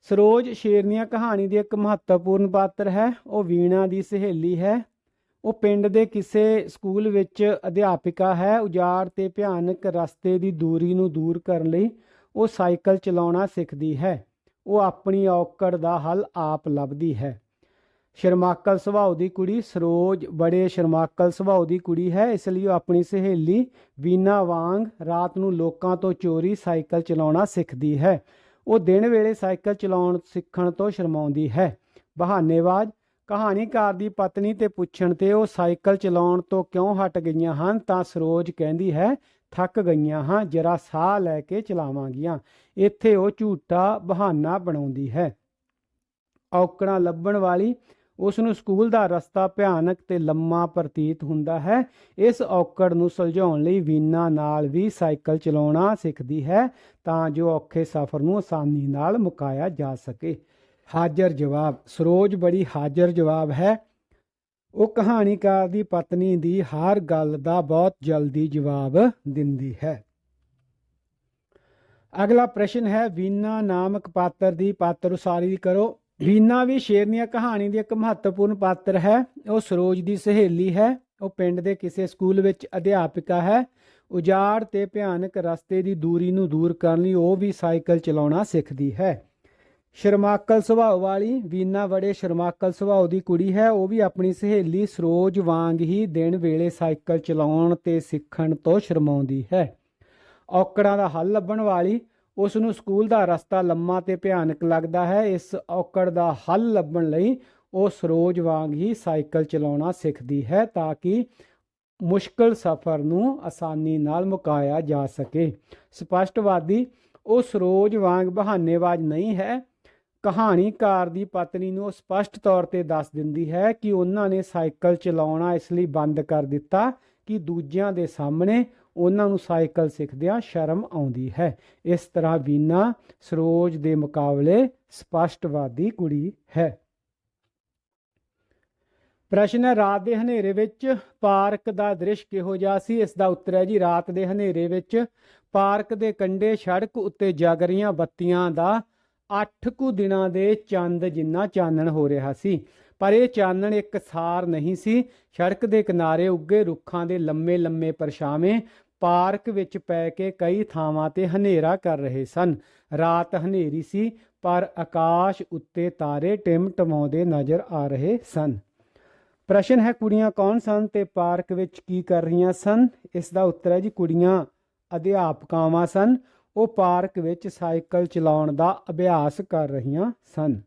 ਸਰੋਜ ਸ਼ੇਰਨੀਆਂ ਕਹਾਣੀ ਦੀ ਇੱਕ ਮਹੱਤਵਪੂਰਨ ਪਾਤਰ ਹੈ, ਉਹ ਵੀਣਾ ਦੀ ਸਹੇਲੀ ਹੈ। ਉਹ ਪਿੰਡ ਦੇ ਕਿਸੇ ਸਕੂਲ ਵਿੱਚ ਅਧਿਆਪਿਕਾ ਹੈ, ਉਜਾੜ ਤੇ ਭਿਆਨਕ ਰਸਤੇ ਦੀ ਦੂਰੀ ਨੂੰ ਦੂਰ ਕਰਨ ਲਈ ਉਹ ਸਾਈਕਲ ਚਲਾਉਣਾ ਸਿੱਖਦੀ ਹੈ। ਉਹ ਆਪਣੀ ਔਕੜ ਦਾ ਹੱਲ ਆਪ ਲੱਭਦੀ ਹੈ। ਸ਼ਰਮਾਕਲ ਸੁਭਾਅ ਦੀ ਕੁੜੀ ਸਰੋਜ ਬੜੇ ਸ਼ਰਮਾਕਲ ਸੁਭਾਅ ਦੀ ਕੁੜੀ ਹੈ, ਇਸ ਲਈ ਉਹ ਆਪਣੀ ਸਹੇਲੀ ਵੀਨਾ ਵਾਂਗ ਰਾਤ ਨੂੰ ਲੋਕਾਂ ਤੋਂ ਚੋਰੀ ਸਾਈਕਲ ਚਲਾਉਣਾ ਸਿੱਖਦੀ ਹੈ। ਉਹ ਦਿਨ ਵੇਲੇ ਸਾਈਕਲ ਚਲਾਉਣ ਸਿੱਖਣ ਤੋਂ ਸ਼ਰਮਾਉਂਦੀ ਹੈ। ਬਹਾਨੇਬਾਜ਼, ਕਹਾਣੀਕਾਰ ਦੀ ਪਤਨੀ ਤੇ ਪੁੱਛਣ ਤੇ ਉਹ ਸਾਈਕਲ ਚਲਾਉਣ ਤੋਂ ਕਿਉਂ ਹਟ ਗਈਆਂ ਹਨ, ਤਾਂ ਸਰੋਜ ਕਹਿੰਦੀ ਹੈ, ਥੱਕ ਗਈਆਂ ਹਾਂ, ਜਰਾ ਸਾਹ ਲੈ ਕੇ ਚਲਾਵਾਂਗੀਆਂ। ਇੱਥੇ ਉਹ ਝੂਠਾ ਬਹਾਨਾ ਬਣਾਉਂਦੀ ਹੈ। ਔਕੜਾਂ ਲੱਭਣ ਵਾਲੀ ਉਸ ਨੂੰ ਸਕੂਲ ਦਾ ਰਸਤਾ ਭਿਆਨਕ ਤੇ ਲੰਮਾ ਪ੍ਰਤੀਤ ਹੁੰਦਾ ਹੈ। ਇਸ ਔਕੜ ਨੂੰ ਸੁਲਝਾਉਣ ਲਈ ਵੀਨਾ ਨਾਲ ਵੀ ਸਾਈਕਲ ਚਲਾਉਣਾ ਸਿੱਖਦੀ ਹੈ ਤਾਂ ਜੋ ਔਖੇ ਸਫ਼ਰ ਨੂੰ ਆਸਾਨੀ ਨਾਲ ਮੁਕਾਇਆ ਜਾ ਸਕੇ। ਹਾਜ਼ਰ ਜਵਾਬ। ਸਰੋਜ ਬੜੀ ਹਾਜ਼ਰ ਜਵਾਬ ਹੈ। ਉਹ ਕਹਾਣੀਕਾਰ ਦੀ ਪਤਨੀ ਦੀ ਹਰ ਗੱਲ ਦਾ ਬਹੁਤ ਜਲਦੀ ਜਵਾਬ ਦਿੰਦੀ ਹੈ। ਅਗਲਾ ਪ੍ਰਸ਼ਨ ਹੈ, ਵੀਨਾ ਨਾਮਕ ਪਾਤਰ ਦੀ ਪਾਤਰ ਉਸਾਰੀ ਕਰੋ। ਵੀਨਾ ਵੀ ਸ਼ੇਰਨੀਆ ਕਹਾਣੀ ਦੀ ਇੱਕ ਮਹੱਤਵਪੂਰਨ ਪਾਤਰ ਹੈ। ਉਹ ਸਰੋਜ ਦੀ ਸਹੇਲੀ ਹੈ। ਉਹ ਪਿੰਡ ਦੇ ਕਿਸੇ ਸਕੂਲ ਵਿੱਚ ਅਧਿਆਪਿਕਾ ਹੈ। ਉਜਾੜ ਤੇ ਭਿਆਨਕ ਰਸਤੇ ਦੀ ਦੂਰੀ ਨੂੰ ਦੂਰ ਕਰਨ ਲਈ ਉਹ ਵੀ ਸਾਈਕਲ ਚਲਾਉਣਾ ਸਿੱਖਦੀ ਹੈ। ਸ਼ਰਮਾਕਲ ਸੁਭਾਅ ਵਾਲੀ ਵੀਨਾ ਬੜੇ ਸ਼ਰਮਾਕਲ ਸੁਭਾਅ ਦੀ ਕੁੜੀ ਹੈ। ਉਹ ਵੀ ਆਪਣੀ ਸਹੇਲੀ ਸਰੋਜ ਵਾਂਗ ਹੀ ਦਿਨ ਵੇਲੇ ਸਾਈਕਲ ਚਲਾਉਣ ਤੇ ਸਿੱਖਣ ਤੋਂ ਸ਼ਰਮਾਉਂਦੀ ਹੈ। ਔਕੜਾਂ ਦਾ ਹੱਲ ਲੱਭਣ ਵਾਲੀ ਉਸ ਨੂੰ ਸਕੂਲ ਦਾ ਰਸਤਾ ਲੰਮਾ ਤੇ ਭਿਆਨਕ ਲੱਗਦਾ ਹੈ। ਇਸ ਔਕੜ ਦਾ ਹੱਲ ਲੱਭਣ ਲਈ ਉਹ ਸਰੋਜ ਵਾਂਗ ਹੀ ਸਾਈਕਲ ਚਲਾਉਣਾ ਸਿੱਖਦੀ ਹੈ ਤਾਂ ਕਿ ਮੁਸ਼ਕਲ ਸਫ਼ਰ ਨੂੰ ਆਸਾਨੀ ਨਾਲ ਮੁਕਾਇਆ ਜਾ ਸਕੇ। ਸਪਸ਼ਟਵਾਦੀ ਉਹ ਸਰੋਜ ਵਾਂਗ ਬਹਾਨੇਬਾਜ਼ ਨਹੀਂ ਹੈ। ਕਹਾਣੀਕਾਰ ਦੀ ਪਤਨੀ ਨੂੰ ਉਹ ਸਪਸ਼ਟ ਤੌਰ ਤੇ ਦੱਸ ਦਿੰਦੀ ਹੈ ਕਿ ਉਹਨਾਂ ਨੇ ਸਾਈਕਲ ਚਲਾਉਣਾ ਇਸ ਲਈ ਬੰਦ ਕਰ ਦਿੱਤਾ ਕਿ ਦੂਜਿਆਂ ਦੇ ਸਾਹਮਣੇ ਉਹਨਾਂ ਨੂੰ ਸਾਈਕਲ ਸਿੱਖਦਿਆਂ ਸ਼ਰਮ ਆਉਂਦੀ ਹੈ। ਇਸ ਤਰ੍ਹਾਂ ਵੀਨਾ ਸਰੋਜ ਦੇ ਮੁਕਾਬਲੇ ਸਪਸ਼ਟਵਾਦੀ ਕੁੜੀ ਹੈ। ਪ੍ਰਸ਼ਨ ਹੈ, ਰਾਤ ਦੇ ਹਨੇਰੇ ਵਿੱਚ ਪਾਰਕ ਦਾ ਦ੍ਰਿਸ਼ ਕਿਹੋ ਜਿਹਾ ਸੀ? ਇਸ ਦਾ ਉੱਤਰ ਹੈ ਜੀ, ਰਾਤ ਦੇ ਹਨੇਰੇ ਵਿੱਚ ਪਾਰਕ ਦੇ ਕੰਢੇ ਸੜਕ ਉੱਤੇ ਜਗ ਰਹੀਆਂ ਬੱਤੀਆਂ ਦਾ ਅੱਠ ਕੁ ਦਿਨਾਂ ਦੇ ਚੰਦ ਜਿੰਨਾ ਚਾਨਣ ਹੋ ਰਿਹਾ ਸੀ। ਪਰ ਇਹ ਚਾਨਣ ਇੱਕ ਸਾਰ ਨਹੀਂ ਸੀ। ਸੜਕ ਦੇ ਕਿਨਾਰੇ ਉੱਗੇ ਰੁੱਖਾਂ ਦੇ ਲੰਮੇ ਲੰਮੇ ਪਰਛਾਵੇਂ ਪਾਰਕ ਵਿੱਚ ਪੈ ਕੇ ਕਈ ਥਾਵਾਂ ਤੇ ਹਨੇਰਾ ਕਰ ਰਹੇ ਸਨ। ਰਾਤ ਹਨੇਰੀ ਸੀ, ਪਰ ਆਕਾਸ਼ ਉੱਤੇ ਤਾਰੇ ਟਿਮਟਮਾਉਂਦੇ ਨਜ਼ਰ ਆ ਰਹੇ ਸਨ। ਪ੍ਰਸ਼ਨ ਹੈ, ਕੁੜੀਆਂ ਕੌਣ ਸਨ ਤੇ ਪਾਰਕ ਵਿੱਚ ਕੀ ਕਰ ਰਹੀਆਂ ਸਨ? ਇਸ ਦਾ ਉੱਤਰ ਹੈ ਜੀ, ਕੁੜੀਆਂ ਅਧਿਆਪਕਾਵਾਂ ਸਨ। ਉਹ ਪਾਰਕ ਵਿੱਚ ਸਾਈਕਲ ਚਲਾਉਣ ਦਾ ਅਭਿਆਸ ਕਰ ਰਹੀਆਂ ਸਨ।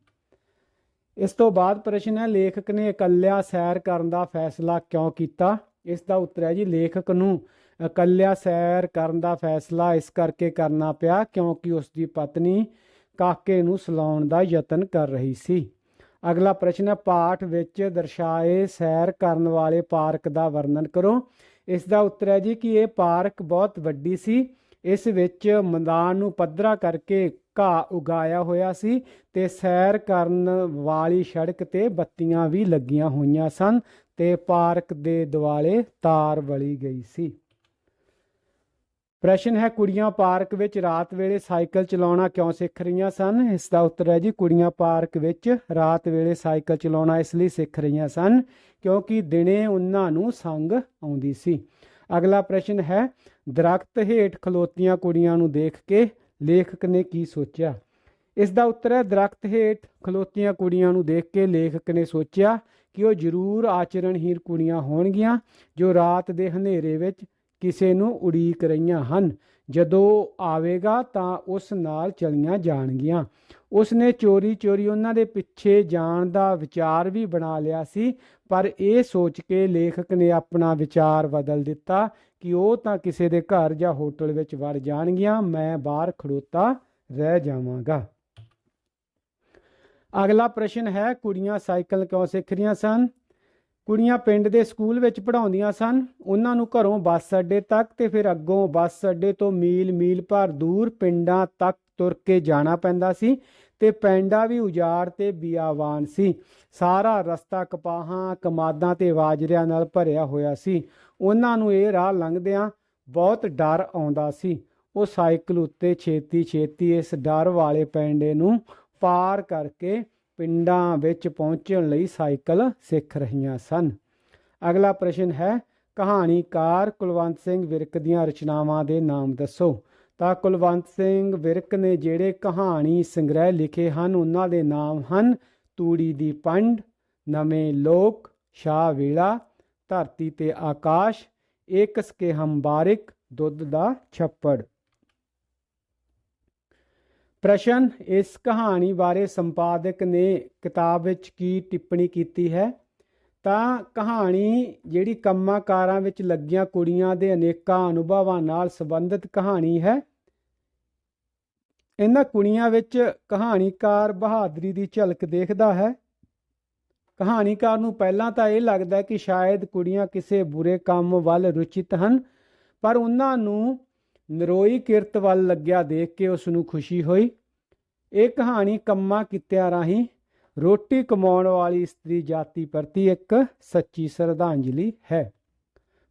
ਇਸ ਤੋਂ ਬਾਅਦ ਪ੍ਰਸ਼ਨ ਹੈ, ਲੇਖਕ ਨੇ ਇਕੱਲਿਆ ਸੈਰ ਕਰਨ ਦਾ ਫੈਸਲਾ ਕਿਉਂ ਕੀਤਾ? ਇਸ ਦਾ ਉੱਤਰ ਹੈ ਜੀ, ਲੇਖਕ ਨੂੰ ਇਕੱਲਿਆ ਸੈਰ ਕਰਨ ਦਾ ਫੈਸਲਾ ਇਸ ਕਰਕੇ ਕਰਨਾ ਪਿਆ ਕਿਉਂਕਿ ਉਸ ਦੀ ਪਤਨੀ ਕਾਕੇ ਨੂੰ ਸਲਾਉਣ ਦਾ ਯਤਨ ਕਰ ਰਹੀ ਸੀ। ਅਗਲਾ ਪ੍ਰਸ਼ਨ ਹੈ, ਪਾਠ ਵਿੱਚ ਦਰਸਾਏ ਸੈਰ ਕਰਨ ਵਾਲੇ ਪਾਰਕ ਦਾ ਵਰਣਨ ਕਰੋ। ਇਸ ਦਾ ਉੱਤਰ ਹੈ ਜੀ ਕਿ ਇਹ ਪਾਰਕ ਬਹੁਤ ਵੱਡੀ ਸੀ। ਇਸ ਵਿੱਚ ਮੈਦਾਨ ਨੂੰ ਪੱਧਰਾ ਕਰਕੇ ਘਾਹ ਉਗਾਇਆ ਹੋਇਆ ਸੀ ਤੇ ਸੈਰ ਕਰਨ ਵਾਲੀ ਸੜਕ ਤੇ ਬੱਤੀਆਂ ਵੀ ਲੱਗੀਆਂ ਹੋਈਆਂ ਸਨ ਤੇ ਪਾਰਕ ਦੇ ਦੁਆਲੇ ਤਾਰ ਵਲੀ ਗਈ ਸੀ। ਪ੍ਰਸ਼ਨ ਹੈ, ਕੁੜੀਆਂ ਪਾਰਕ ਵਿੱਚ ਰਾਤ ਵੇਲੇ ਸਾਈਕਲ ਚਲਾਉਣਾ ਕਿਉਂ ਸਿੱਖ ਰਹੀਆਂ ਸਨ? ਇਸ ਦਾ ਉੱਤਰ ਹੈ ਜੀ, ਕੁੜੀਆਂ ਪਾਰਕ ਵਿੱਚ ਰਾਤ ਵੇਲੇ ਸਾਈਕਲ ਚਲਾਉਣਾ ਇਸ ਲਈ ਸਿੱਖ ਰਹੀਆਂ ਸਨ ਕਿਉਂਕਿ ਦਿਨੇ ਉਹਨਾਂ ਨੂੰ ਸੰਗ ਆਉਂਦੀ ਸੀ। ਅਗਲਾ ਪ੍ਰਸ਼ਨ ਹੈ, ਦਰਖਤ ਹੇਠ ਖਲੋਤੀਆਂ ਕੁੜੀਆਂ ਨੂੰ ਦੇਖ ਕੇ ਲੇਖਕ ਨੇ ਕੀ ਸੋਚਿਆ? ਇਸ ਦਾ ਉੱਤਰ ਹੈ, ਦਰਖਤ ਹੇਠ ਖਲੋਤੀਆਂ ਕੁੜੀਆਂ ਨੂੰ ਦੇਖ ਕੇ ਲੇਖਕ ਨੇ ਸੋਚਿਆ ਕਿ ਉਹ ਜ਼ਰੂਰ ਆਚਰਣਹੀਣ ਕੁੜੀਆਂ ਹੋਣਗੀਆਂ ਜੋ ਰਾਤ ਦੇ ਹਨੇਰੇ ਵਿੱਚ ਕਿਸੇ ਨੂੰ ਉਡੀਕ ਰਹੀਆਂ ਹਨ। ਜਦੋਂ ਆਵੇਗਾ ਤਾਂ ਉਸ ਨਾਲ ਚਲੀਆਂ ਜਾਣਗੀਆਂ। ਉਸ ਨੇ ਚੋਰੀ ਚੋਰੀ ਉਹਨਾਂ ਦੇ ਪਿੱਛੇ ਜਾਣ ਦਾ ਵਿਚਾਰ ਵੀ ਬਣਾ ਲਿਆ ਸੀ, ਪਰ ਇਹ ਸੋਚ ਕੇ ਲੇਖਕ ਨੇ ਆਪਣਾ ਵਿਚਾਰ ਬਦਲ ਦਿੱਤਾ ਕਿ ਉਹ ਤਾਂ ਕਿਸੇ ਦੇ ਘਰ ਜਾਂ ਹੋਟਲ ਵਿੱਚ ਵੜ ਜਾਣਗੀਆਂ, ਮੈਂ ਬਾਹਰ ਖੜੋਤਾ ਰਹਿ ਜਾਵਾਂਗਾ। ਅਗਲਾ ਪ੍ਰਸ਼ਨ ਹੈ, ਕੁੜੀਆਂ ਸਾਈਕਲ ਕਿਉਂ ਸਿੱਖ ਰਹੀਆਂ ਸਨ? ਕੁੜੀਆਂ ਪਿੰਡ ਦੇ ਸਕੂਲ ਵਿੱਚ ਪੜ੍ਹਾਉਂਦੀਆਂ ਸਨ। ਉਹਨਾਂ ਨੂੰ ਘਰੋਂ ਬੱਸ ਅੱਡੇ ਤੱਕ ਤੇ ਫਿਰ ਅੱਗੋਂ ਬੱਸ ਅੱਡੇ ਤੋਂ ਮੀਲ ਮੀਲ ਭਰ ਦੂਰ ਪਿੰਡਾਂ ਤੱਕ ਤੁਰ ਕੇ ਜਾਣਾ ਪੈਂਦਾ ਸੀ ਤੇ ਪੈਂਡਾ ਵੀ ਉਜਾੜ ਤੇ ਬਿਆਵਾਨ ਸੀ। ਸਾਰਾ ਰਸਤਾ ਕਪਾਹਾਂ, ਕਮਾਦਾਂ ਤੇ ਵਾਜਰਿਆਂ ਨਾਲ ਭਰਿਆ ਹੋਇਆ ਸੀ। ਉਹਨਾਂ ਨੂੰ ਇਹ ਰਾਹ ਲੰਘਦਿਆਂ ਬਹੁਤ ਡਰ ਆਉਂਦਾ ਸੀ। ਉਹ ਸਾਈਕਲ ਉੱਤੇ ਛੇਤੀ ਛੇਤੀ ਇਸ ਡਰ ਵਾਲੇ ਪੈਂਡੇ ਨੂੰ ਪਾਰ ਕਰਕੇ ਪਿੰਡਾਂ ਵਿੱਚ ਪਹੁੰਚਣ ਲਈ ਸਾਈਕਲ ਸਿੱਖ ਰਹੀਆਂ ਸਨ। ਅਗਲਾ ਪ੍ਰਸ਼ਨ ਹੈ, ਕਹਾਣੀਕਾਰ ਕੁਲਵੰਤ ਸਿੰਘ ਵਿਰਕ ਦੀਆਂ ਰਚਨਾਵਾਂ ਦੇ ਨਾਮ ਦੱਸੋ। ਤਾਂ ਕੁਲਵੰਤ ਸਿੰਘ ਵਿਰਕ ਨੇ ਜਿਹੜੇ ਕਹਾਣੀ ਸੰਗ੍ਰਹਿ ਲਿਖੇ ਹਨ, ਉਹਨਾਂ ਦੇ ਨਾਮ ਹਨ, ਤੂੜੀ ਦੀ ਪੰਡ, ਨਵੇਂ ਲੋਕ, ਸ਼ਾਹ ਵੇਲਾ, ਧਰਤੀ ਤੇ ਆਕਾਸ਼, ਏਕਸ ਕੇ ਹੰਬਾਰਿਕ, ਦੁੱਧ ਦਾ ਛੱਪੜ। ਪ੍ਰਸ਼ਨ, ਇਸ ਕਹਾਣੀ ਬਾਰੇ ਸੰਪਾਦਕ ਨੇ ਕਿਤਾਬ ਵਿੱਚ ਕੀ ਟਿੱਪਣੀ ਕੀਤੀ ਹੈ? ਤਾਂ ਕਹਾਣੀ ਜਿਹੜੀ ਕੰਮਾਂ ਕਾਰਾਂ ਵਿੱਚ ਲੱਗੀਆਂ ਕੁੜੀਆਂ ਦੇ ਅਨੇਕਾਂ ਅਨੁਭਵਾਂ ਨਾਲ ਸੰਬੰਧਿਤ ਕਹਾਣੀ ਹੈ। ਇਹਨਾਂ ਕੁੜੀਆਂ ਵਿੱਚ ਕਹਾਣੀਕਾਰ ਬਹਾਦਰੀ ਦੀ ਝਲਕ ਦੇਖਦਾ ਹੈ। ਕਹਾਣੀਕਾਰ ਨੂੰ ਪਹਿਲਾਂ ਤਾਂ ਇਹ ਲੱਗਦਾ ਕਿ ਸ਼ਾਇਦ ਕੁੜੀਆਂ ਕਿਸੇ ਬੁਰੇ ਕੰਮ ਵੱਲ ਰੁਚਿਤ ਹਨ, ਪਰ ਉਹਨਾਂ ਨੂੰ ਨਰੋਈ ਕਿਰਤ ਵੱਲ ਲੱਗਿਆ ਦੇਖ ਕੇ ਉਸ ਨੂੰ ਖੁਸ਼ੀ ਹੋਈ। ਇਹ ਕਹਾਣੀ ਕੰਮਾਂ ਕਿੱਤਿਆਂ ਰਾਹੀਂ ਰੋਟੀ ਕਮਾਉਣ ਵਾਲੀ ਇਸਤਰੀ ਜਾਤੀ ਪ੍ਰਤੀ ਇੱਕ ਸੱਚੀ ਸ਼ਰਧਾਂਜਲੀ ਹੈ।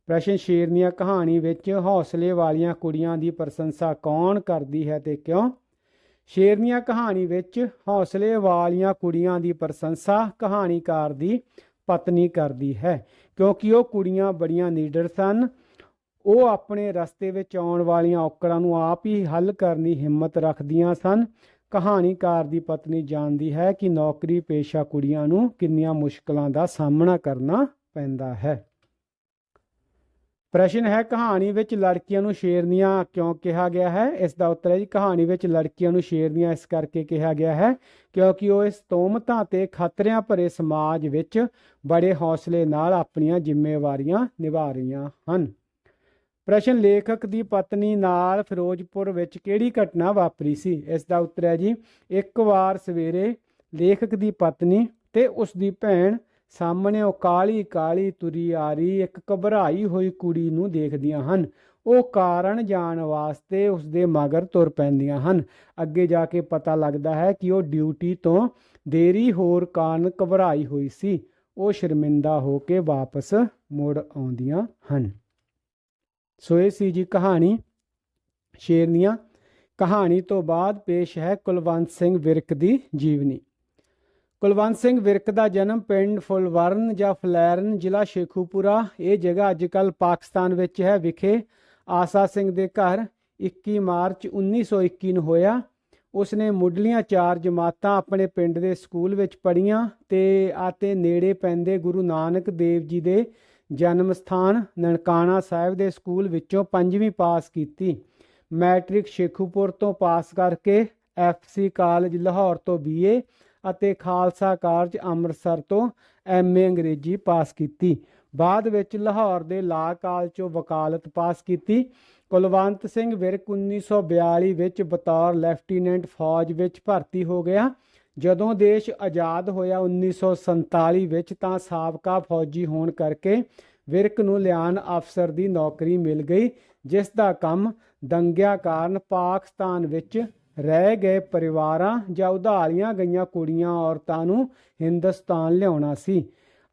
ਪ੍ਰਸ਼ਨ ਸ਼ੇਰਨੀਆ ਕਹਾਣੀ ਵਿੱਚ ਹੌਸਲੇ ਵਾਲੀਆਂ ਕੁੜੀਆਂ ਦੀ ਪ੍ਰਸ਼ੰਸਾ ਕੌਣ ਕਰਦੀ ਹੈ ਤੇ ਕਿਉਂ? ਸ਼ੇਰਨੀਆ ਕਹਾਣੀ ਵਿੱਚ ਹੌਸਲੇ ਵਾਲੀਆਂ ਕੁੜੀਆਂ ਦੀ ਪ੍ਰਸ਼ੰਸਾ ਕਹਾਣੀਕਾਰ ਦੀ ਪਤਨੀ ਕਰਦੀ ਹੈ, ਕਿਉਂਕਿ ਉਹ ਕੁੜੀਆਂ ਬੜੀਆਂ ਨੀਡਰ ਸਨ ਉਹ ਆਪਣੇ ਰਸਤੇ ਵਿੱਚ ਆਉਣ ਵਾਲੀਆਂ ਔਕੜਾਂ ਨੂੰ ਆਪ ਹੀ ਹੱਲ ਕਰਨ ਦੀ ਹਿੰਮਤ ਰੱਖਦੀਆਂ ਸਨ। ਕਹਾਣੀਕਾਰ ਦੀ ਪਤਨੀ ਜਾਣਦੀ ਹੈ ਕਿ ਨੌਕਰੀ ਪੇਸ਼ਾ ਕੁੜੀਆਂ ਨੂੰ ਕਿੰਨੀਆਂ ਮੁਸ਼ਕਲਾਂ ਦਾ ਸਾਹਮਣਾ ਕਰਨਾ ਪੈਂਦਾ ਹੈ। ਪ੍ਰਸ਼ਨ ਹੈ, ਕਹਾਣੀ ਵਿੱਚ ਲੜਕੀਆਂ ਨੂੰ ਸ਼ੇਰਨੀਆਂ ਕਿਉਂ ਕਿਹਾ ਗਿਆ ਹੈ? ਇਸ ਦਾ ਉੱਤਰ ਹੈ ਜੀ, ਕਹਾਣੀ ਵਿੱਚ ਲੜਕੀਆਂ ਨੂੰ ਸ਼ੇਰਨੀਆਂ ਇਸ ਕਰਕੇ ਕਿਹਾ ਗਿਆ ਹੈ ਕਿਉਂਕਿ ਉਹ ਇਸ ਤੋਮਤਾਂ ਤੇ ਖਤਰਿਆਂ ਭਰੇ ਸਮਾਜ ਵਿੱਚ ਬੜੇ ਹੌਸਲੇ ਨਾਲ ਆਪਣੀਆਂ ਜ਼ਿੰਮੇਵਾਰੀਆਂ ਨਿਭਾ ਰਹੀਆਂ ਹਨ। ਪ੍ਰਸ਼ਨ ਲੇਖਕ ਦੀ ਪਤਨੀ ਨਾਲ ਫਿਰੋਜ਼ਪੁਰ ਵਿੱਚ ਕਿਹੜੀ ਘਟਨਾ ਵਾਪਰੀ ਸੀ? ਇਸ ਦਾ ਉੱਤਰ ਹੈ ਜੀ, ਇੱਕ ਵਾਰ ਸਵੇਰੇ ਲੇਖਕ ਦੀ ਪਤਨੀ ਤੇ ਉਸ ਦੀ ਭੈਣ ਸਾਹਮਣੇ ਉਹ ਕਾਲੀ ਕਾਲੀ ਤੁਰੀ ਆ ਰਹੀ, ਇੱਕ ਘਬਰਾਈ ਹੋਈ ਕੁੜੀ ਨੂੰ ਦੇਖਦੀਆਂ ਹਨ। ਉਹ ਕਾਰਨ ਜਾਣ ਵਾਸਤੇ ਉਸ ਦੇ ਮਗਰ ਤੁਰ ਪੈਂਦੀਆਂ ਹਨ। ਅੱਗੇ ਜਾ ਕੇ ਪਤਾ ਲੱਗਦਾ ਹੈ ਕਿ ਉਹ ਡਿਊਟੀ ਤੋਂ ਦੇਰੀ ਹੋਰ ਕਾਰਨ ਘਬਰਾਈ ਹੋਈ ਸੀ। ਉਹ ਸ਼ਰਮਿੰਦਾ ਹੋ ਕੇ ਵਾਪਸ ਮੁੜ ਆਉਂਦੀਆਂ ਹਨ। ਸੋ ਇਹ ਸੀ ਜੀ ਕਹਾਣੀ ਸ਼ੇਰਨੀਆਂ ਕਹਾਣੀ ਤੋਂ ਬਾਅਦ ਪੇਸ਼ ਹੈ ਕੁਲਵੰਤ ਸਿੰਘ ਵਿਰਕ ਦੀ ਜੀਵਨੀ। ਕੁਲਵੰਤ ਸਿੰਘ ਵਿਰਕ ਦਾ ਜਨਮ ਪਿੰਡ ਫੁਲਵਰਨ ਜਾਂ ਫਲੈਰਨ ਜ਼ਿਲ੍ਹਾ ਸ਼ੇਖੂਪੁਰਾ। ਇਹ ਜਗ੍ਹਾ ਅੱਜਕੱਲ ਪਾਕਿਸਤਾਨ ਵਿੱਚ ਹੈ। ਵਿਖੇ ਆਸਾ ਸਿੰਘ ਦੇ ਘਰ 21 ਮਾਰਚ 1921 ਨੂੰ ਹੋਇਆ। ਉਸਨੇ ਮੁੱਢਲੀਆਂ ਚਾਰ ਜਮਾਤਾਂ ਆਪਣੇ ਪਿੰਡ ਦੇ ਸਕੂਲ ਵਿੱਚ ਪੜ੍ਹੀਆਂ ਤੇ ਆਤੇ ਨੇੜੇ ਪੈਂਦੇ ਗੁਰੂ ਨਾਨਕ ਦੇਵ ਜੀ ਦੇ ਜਨਮ ਸਥਾਨ ਨਨਕਾਣਾ ਸਾਹਿਬ ਦੇ ਸਕੂਲ ਵਿੱਚੋਂ ਪੰਜਵੀਂ ਪਾਸ ਕੀਤੀ। ਮੈਟ੍ਰਿਕ ਸ਼ੇਖੂਪੁਰ ਤੋਂ ਪਾਸ ਕਰਕੇ ਐਫਸੀ ਕਾਲਜ ਲਾਹੌਰ ਤੋਂ ਬੀਏ ਅਤੇ ਖਾਲਸਾ ਕਾਲਜ ਅੰਮ੍ਰਿਤਸਰ ਤੋਂ ਐਮਏ ਅੰਗਰੇਜ਼ੀ ਪਾਸ ਕੀਤੀ। ਬਾਅਦ ਵਿੱਚ ਲਾਹੌਰ ਦੇ ਲਾ ਕਾਲਜ ਚੋਂ ਵਕਾਲਤ ਪਾਸ ਕੀਤੀ। ਕੁਲਵੰਤ ਸਿੰਘ ਵਿਰਕ 1942 ਵਿੱਚ ਬਤੌਰ ਲੈਫਟੀਨੈਂਟ ਫੌਜ ਵਿੱਚ ਭਰਤੀ ਹੋ ਗਿਆ। ਜਦੋਂ ਦੇਸ਼ ਆਜ਼ਾਦ ਹੋਇਆ 1947 ਵਿੱਚ, ਤਾਂ ਸਾਬਕਾ ਫੌਜੀ ਹੋਣ ਕਰਕੇ ਵਿਰਕ ਨੂੰ ਲਿਆਨ ਅਫਸਰ ਦੀ ਨੌਕਰੀ ਮਿਲ ਗਈ, ਜਿਸ ਦਾ ਕੰਮ ਦੰਗਿਆਂ ਕਾਰਨ ਪਾਕਿਸਤਾਨ ਵਿੱਚ ਰਹਿ ਗਏ ਪਰਿਵਾਰਾਂ ਜਾਂ ਉਧਾਰੀਆਂ ਗਈਆਂ ਕੁੜੀਆਂ, ਔਰਤਾਂ ਨੂੰ ਹਿੰਦੁਸਤਾਨ ਲਿਆਉਣਾ ਸੀ।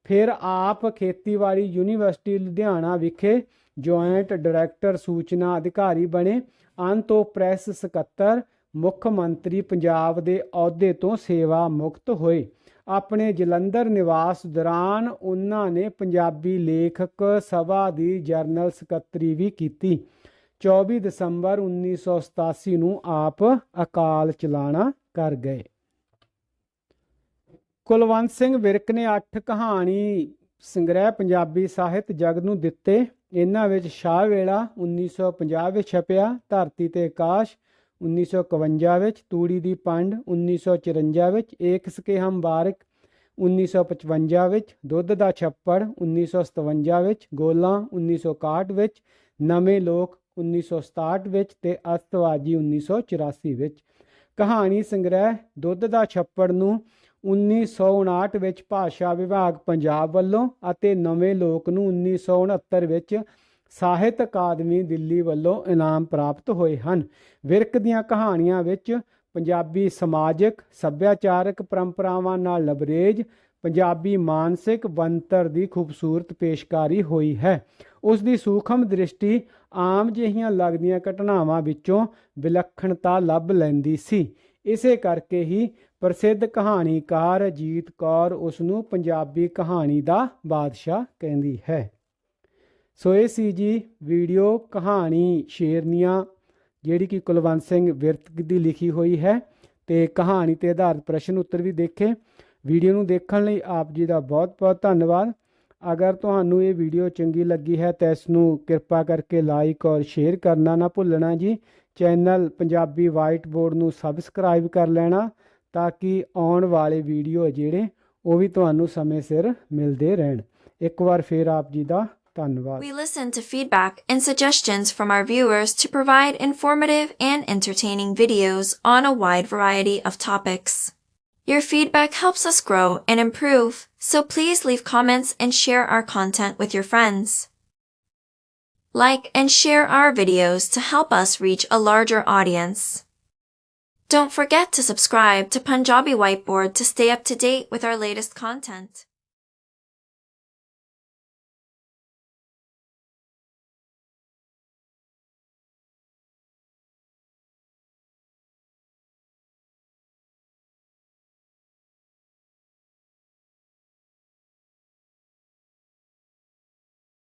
ਫਿਰ ਆਪ ਖੇਤੀਬਾੜੀ ਯੂਨੀਵਰਸਿਟੀ ਲੁਧਿਆਣਾ ਵਿਖੇ ਜੁਆਇੰਟ ਡਾਇਰੈਕਟਰ, ਸੂਚਨਾ ਅਧਿਕਾਰੀ ਬਣੇ। ਅੰਤ ਉਹ ਪ੍ਰੈਸ ਸਕੱਤਰ ਮੁੱਖ ਮੰਤਰੀ ਪੰਜਾਬ ਦੇ ਅਹੁਦੇ ਤੋਂ ਸੇਵਾ ਮੁਕਤ ਹੋਏ। ਆਪਣੇ ਜਲੰਧਰ ਨਿਵਾਸ ਦੌਰਾਨ ਉਹਨਾਂ ਨੇ ਪੰਜਾਬੀ ਲੇਖਕ ਸਭਾ ਦੀ ਜਰਨਲ ਸਕੱਤਰੀ ਵੀ ਕੀਤੀ। 24 ਦਸੰਬਰ 1987 ਨੂੰ ਆਪ ਅਕਾਲ ਚਲਾਣਾ ਕਰ ਗਏ। ਕੁਲਵੰਤ ਸਿੰਘ ਵਿਰਕ ਨੇ 8 ਕਹਾਣੀ ਸੰਗ੍ਰਹਿ ਪੰਜਾਬੀ ਸਾਹਿਤ ਜਗ ਨੂੰ ਦਿੱਤੇ। ਇਹਨਾਂ ਵਿੱਚ ਸ਼ਾਹ ਵੇਲਾ 1950 ਵਿੱਚ ਛਪਿਆ, ਧਰਤੀ ਤੇ ਆਕਾਸ਼ 1951 ਵਿੱਚ, ਤੂੜੀ ਦੀ ਪੰਡ 1954 ਵਿੱਚ, ਏਕ ਸਕੇ ਹਮ ਬਾਰਕ 1955 ਵਿੱਚ, ਦੁੱਧ ਦਾ ਛੱਪੜ 1957 ਵਿੱਚ, ਗੋਲਾਂ 1961 ਵਿੱਚ, ਨਵੇਂ ਲੋਕ 1967 ਵਿੱਚ ਤੇ ਅਸਤਵਾਜੀ 1984 ਵਿੱਚ। ਕਹਾਣੀ ਸੰਗ੍ਰਹਿ, ਦੁੱਧ ਦਾ ਛੱਪੜ ਨੂੰ 1959 ਵਿੱਚ ਭਾਸ਼ਾ ਵਿਭਾਗ ਪੰਜਾਬ ਵੱਲੋਂ ਅਤੇ ਨਵੇਂ ਲੋਕ ਨੂੰ 1969 ਵਿੱਚ ਸਾਹਿਤ ਅਕਾਦਮੀ ਦਿੱਲੀ ਵੱਲੋਂ ਇਨਾਮ ਪ੍ਰਾਪਤ ਹੋਏ ਹਨ। ਵਿਰਕ ਦੀਆਂ ਕਹਾਣੀਆਂ ਵਿੱਚ ਪੰਜਾਬੀ ਸਮਾਜਿਕ, ਸੱਭਿਆਚਾਰਕ ਪਰੰਪਰਾਵਾਂ ਨਾਲ ਲਬਰੇਜ ਪੰਜਾਬੀ ਮਾਨਸਿਕ ਬੰਤਰ ਦੀ ਖੂਬਸੂਰਤ ਪੇਸ਼ਕਾਰੀ ਹੋਈ ਹੈ। ਉਸ ਦੀ ਸੂਖਮ ਦ੍ਰਿਸ਼ਟੀ ਆਮ ਜਿਹੀਆਂ ਲੱਗਦੀਆਂ ਘਟਨਾਵਾਂ ਵਿੱਚੋਂ ਵਿਲੱਖਣਤਾ ਲੱਭ ਲੈਂਦੀ ਸੀ। ਇਸੇ ਕਰਕੇ ਹੀ ਪ੍ਰਸਿੱਧ ਕਹਾਣੀਕਾਰ ਅਜੀਤ ਕੌਰ ਉਸ ਨੂੰ ਪੰਜਾਬੀ ਕਹਾਣੀ ਦਾ ਬਾਦਸ਼ਾਹ ਕਹਿੰਦੀ ਹੈ। ਸੋ ਇਹ ਸੀ ਜੀ ਵੀਡੀਓ ਕਹਾਣੀ ਸ਼ੇਰਨੀਆਂ ਜਿਹੜੀ ਕਿ ਕੁਲਵੰਤ ਸਿੰਘ ਵਿਰਤ ਦੀ ਲਿਖੀ ਹੋਈ ਹੈ ਤੇ ਕਹਾਣੀ ਤੇ ਆਧਾਰਿਤ ਪ੍ਰਸ਼ਨ ਉੱਤਰ ਵੀ ਦੇਖੇ। ਵੀਡੀਓ ਨੂੰ ਦੇਖਣ ਲਈ ਆਪ ਜੀ ਦਾ ਬਹੁਤ-ਬਹੁਤ ਧੰਨਵਾਦ। ਅਗਰ ਤੁਹਾਨੂੰ ਇਹ ਵੀਡੀਓ ਚੰਗੀ ਲੱਗੀ ਹੈ ਤਾਂ ਇਸ ਨੂੰ ਕਿਰਪਾ ਕਰਕੇ ਲਾਈਕ ਔਰ ਸ਼ੇਅਰ ਕਰਨਾ ਨਾ ਭੁੱਲਣਾ ਜੀ। ਚੈਨਲ ਪੰਜਾਬੀ ਵਾਈਟ ਬੋਰਡ ਨੂੰ ਸਬਸਕ੍ਰਾਈਬ ਕਰ ਲੈਣਾ ਤਾਂ ਕਿ ਆਉਣ ਵਾਲੇ ਵੀਡੀਓ ਜਿਹੜੇ ਉਹ ਵੀ ਤੁਹਾਨੂੰ ਸਮੇਂ ਸਿਰ ਮਿਲਦੇ ਰਹਿਣ। ਇੱਕ ਵਾਰ ਫੇਰ ਆਪ ਜੀ ਦਾ We listen to feedback and suggestions from our viewers to provide informative and entertaining videos on a wide variety of topics. Your feedback helps us grow and improve, so please leave comments and share our content with your friends. Like and share our videos to help us reach a larger audience. Don't forget to subscribe to Punjabi Whiteboard to stay up to date with our latest content.